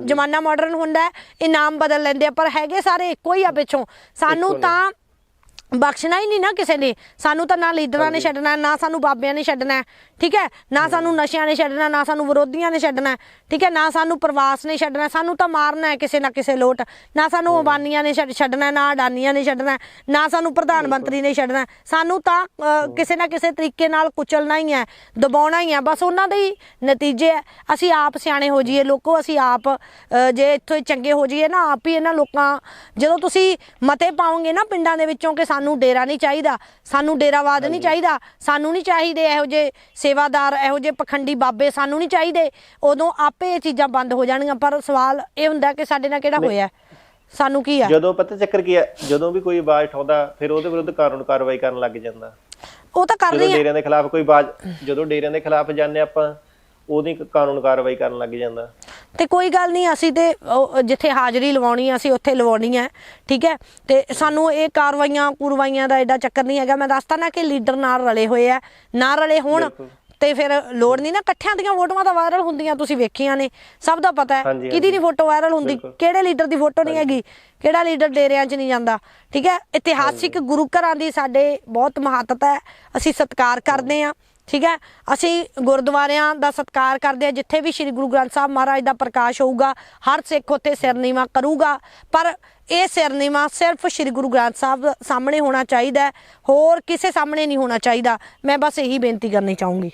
ਜ਼ਮਾਨਾ ਮਾਡਰਨ ਹੁੰਦਾ ਇਹ ਨਾਮ ਬਦਲ ਲੈਂਦੇ ਆ। ਪਰ ਹੈਗੇ ਸਾਰੇ ਇੱਕੋ ਹੀ ਆ ਪਿੱਛੋਂ। ਸਾਨੂੰ। ਤਾਂ ਬਖਸ਼ਣਾ ਹੀ ਨਹੀਂ ਨਾ ਕਿਸੇ ਨੇ। ਸਾਨੂੰ ਤਾਂ ਨਾ ਲੀਡਰਾਂ ਨੇ। ਛੱਡਣਾ ਨਾ ਸਾਨੂੰ ਬਾਬਿਆਂ ਨੇ ਛੱਡਣਾ ਠੀਕ ਹੈ? ਨਾ ਸਾਨੂੰ ਨਸ਼ਿਆਂ ਨੇ ਛੱਡਣਾ ਨਾ ਸਾਨੂੰ ਵਿਰੋਧੀਆਂ ਨੇ ਛੱਡਣਾ ਠੀਕ ਹੈ? ਨਾ ਸਾਨੂੰ ਪ੍ਰਵਾਸ ਨੇ ਛੱਡਣਾ ਸਾਨੂੰ ਤਾਂ ਮਾਰਨਾ ਹੈ ਕਿਸੇ ਨਾ ਕਿਸੇ ਲੋਟ। ਨਾ ਸਾਨੂੰ ਅੰਬਾਨੀਆਂ ਨੇ ਛੱਡ- ਛੱਡਣਾ ਨਾ ਅਡਾਨੀਆਂ ਨੇ ਛੱਡਣਾ ਨਾ ਸਾਨੂੰ ਪ੍ਰਧਾਨ ਮੰਤਰੀ ਨੇ ਛੱਡਣਾ। ਸਾਨੂੰ ਤਾਂ ਕਿਸੇ ਨਾ ਕਿਸੇ ਤਰੀਕੇ ਨਾਲ ਕੁਚਲਣਾ ਹੀ ਹੈ ਦਬਾਉਣਾ ਹੀ ਹੈ ਬਸ ਉਹਨਾਂ ਦੇ ਹੀ ਨਤੀਜੇ ਹੈ। ਅਸੀਂ ਆਪ ਸਿਆਣੇ ਹੋ ਜਾਈਏ ਲੋਕੋ ਅਸੀਂ ਆਪ ਜੇ ਇੱਥੋਂ ਚੰਗੇ ਹੋ ਜਾਈਏ ਨਾ ਆਪ ਹੀ ਇਹਨਾਂ ਲੋਕਾਂ ਜਦੋਂ ਤੁਸੀਂ ਮਤੇ ਪਾਓਗੇ ਨਾ ਪਿੰਡਾਂ ਦੇ ਵਿੱਚੋਂ ਕਿ ਸਾਨੂੰ ਡੇਰਾ ਨਹੀਂ ਚਾਹੀਦਾ ਸਾਨੂੰ ਡੇਰਾਵਾਦ ਨਹੀਂ ਚਾਹੀਦਾ ਸਾਨੂੰ ਨਹੀਂ ਚਾਹੀਦੇ ਇਹੋ ਜਿਹੇ ਸੇਵਾਦਾਰ ਇਹੋ ਜਿਹੇ ਪਖੰਡੀ ਬਾਬੇ ਸਾਨੂੰ ਨਹੀਂ ਚਾਹੀਦੇ। ਉਦੋਂ ਆਪੇ ਇਹ ਚੀਜ਼ਾਂ ਬੰਦ ਹੋ ਜਾਣਗੀਆਂ ਪਰ ਸਵਾਲ ਇਹ ਹੁੰਦਾ ਕਿ ਸਾਡੇ ਨਾਲ ਕਿਹੜਾ ਹੋਇਆ? ਸਾਨੂੰ ਕੀ ਆ? ਜਦੋਂ ਪਤਾ ਚੱਕਰ ਕੀ ਹੈ ਜਦੋਂ ਵੀ ਕੋਈ ਆਵਾਜ਼ ਉਠਾਉਂਦਾ ਫਿਰ ਉਹਦੇ ਵਿਰੁੱਧ ਕਾਨੂੰਨ ਕਾਰਵਾਈ ਕਰਨ ਲੱਗ ਜਾਂਦਾ। ਉਹ ਤਾਂ ਕਰ ਜਦੋਂ ਰਹੀ ਆ। ਡੇਰਿਆਂ ਦੇ ਖਿਲਾਫ ਕੋਈ ਆਵਾਜ਼ ਜਦੋਂ ਡੇਰਿਆਂ ਦੇ ਖਿਲਾਫ ਜਾਂਦੇ ਆਪਾਂ ਉਹਦੀ ਕਾਨੂੰਨ ਕਾਰਵਾਈ ਕਰਨ ਲੱਗ ਜਾਂਦਾ। ਤੇ ਕੋਈ ਗੱਲ ਨਹੀਂ ਅਸੀਂ ਤੇ ਉਹ ਜਿੱਥੇ ਹਾਜ਼ਰੀ ਲਵਾਉਣੀ ਆ ਅਸੀਂ ਉੱਥੇ ਲਵਾਉਣੀ ਹੈ ਠੀਕ ਹੈ? ਤੇ ਸਾਨੂੰ ਇਹ ਕਾਰਵਾਈਆਂ ਕੁਰਵਾਈਆਂ ਦਾ ਐਡਾ ਚੱਕਰ ਨਹੀਂ ਹੈਗਾ। ਮੈਂ ਦੱਸਤਾ ਨਾ ਕਿ ਲੀਡਰ ਨਾਲ ਰਲੇ ਹੋਏ ਆ ਨਾ ਰਲੇ ਹੋਣ। ਤੇ ਫਿਰ ਲੋੜ ਨਹੀਂ ਨਾ ਇਕੱਠਿਆਂ ਦੀਆਂ ਫੋਟੋਆਂ ਤਾਂ ਵਾਇਰਲ ਹੁੰਦੀਆਂ ਤੁਸੀਂ ਵੇਖੀਆਂ ਨੇ। ਸਭ ਦਾ ਪਤਾ ਹੈ ਕਿਹਦੀ ਨਹੀਂ ਫੋਟੋ ਵਾਇਰਲ ਹੁੰਦੀ। ਕਿਹੜੇ ਲੀਡਰ ਦੀ ਫੋਟੋ ਨਹੀਂ ਹੈਗੀ ਕਿਹੜਾ ਲੀਡਰ ਡੇਰਿਆਂ 'ਚ ਨਹੀਂ ਜਾਂਦਾ ਠੀਕ ਹੈ? ਇਤਿਹਾਸਿਕ ਗੁਰੂ ਘਰਾਂ ਦੀ ਸਾਡੇ ਬਹੁਤ ਮਹੱਤਤਾ ਹੈ ਅਸੀਂ ਸਤਿਕਾਰ ਕਰਦੇ ਹਾਂ। ਠੀਕ ਹੈ? ਅਸੀਂ ਗੁਰਦੁਆਰਿਆਂ ਦਾ ਸਤਿਕਾਰ ਕਰਦੇ ਹਾਂ, ਜਿੱਥੇ ਵੀ ਸ੍ਰੀ ਗੁਰੂ ਗ੍ਰੰਥ ਸਾਹਿਬ ਮਹਾਰਾਜ ਦਾ ਪ੍ਰਕਾਸ਼ ਹੋਊਗਾ, ਹਰ ਸਿੱਖ ਉੱਥੇ ਸਿਰਨੀਵਾ ਕਰੂਗਾ। ਪਰ ਇਹ ਸਿਰਨੀਵਾ ਸਿਰਫ ਸ੍ਰੀ ਗੁਰੂ ਗ੍ਰੰਥ ਸਾਹਿਬ ਸਾਹਮਣੇ ਹੋਣਾ ਚਾਹੀਦਾ ਹੋਰ ਕਿਸੇ ਸਾਹਮਣੇ ਨਹੀਂ ਹੋਣਾ ਚਾਹੀਦਾ। ਮੈਂ ਬਸ ਇਹੀ ਬੇਨਤੀ ਕਰਨੀ ਚਾਹੂੰਗੀ।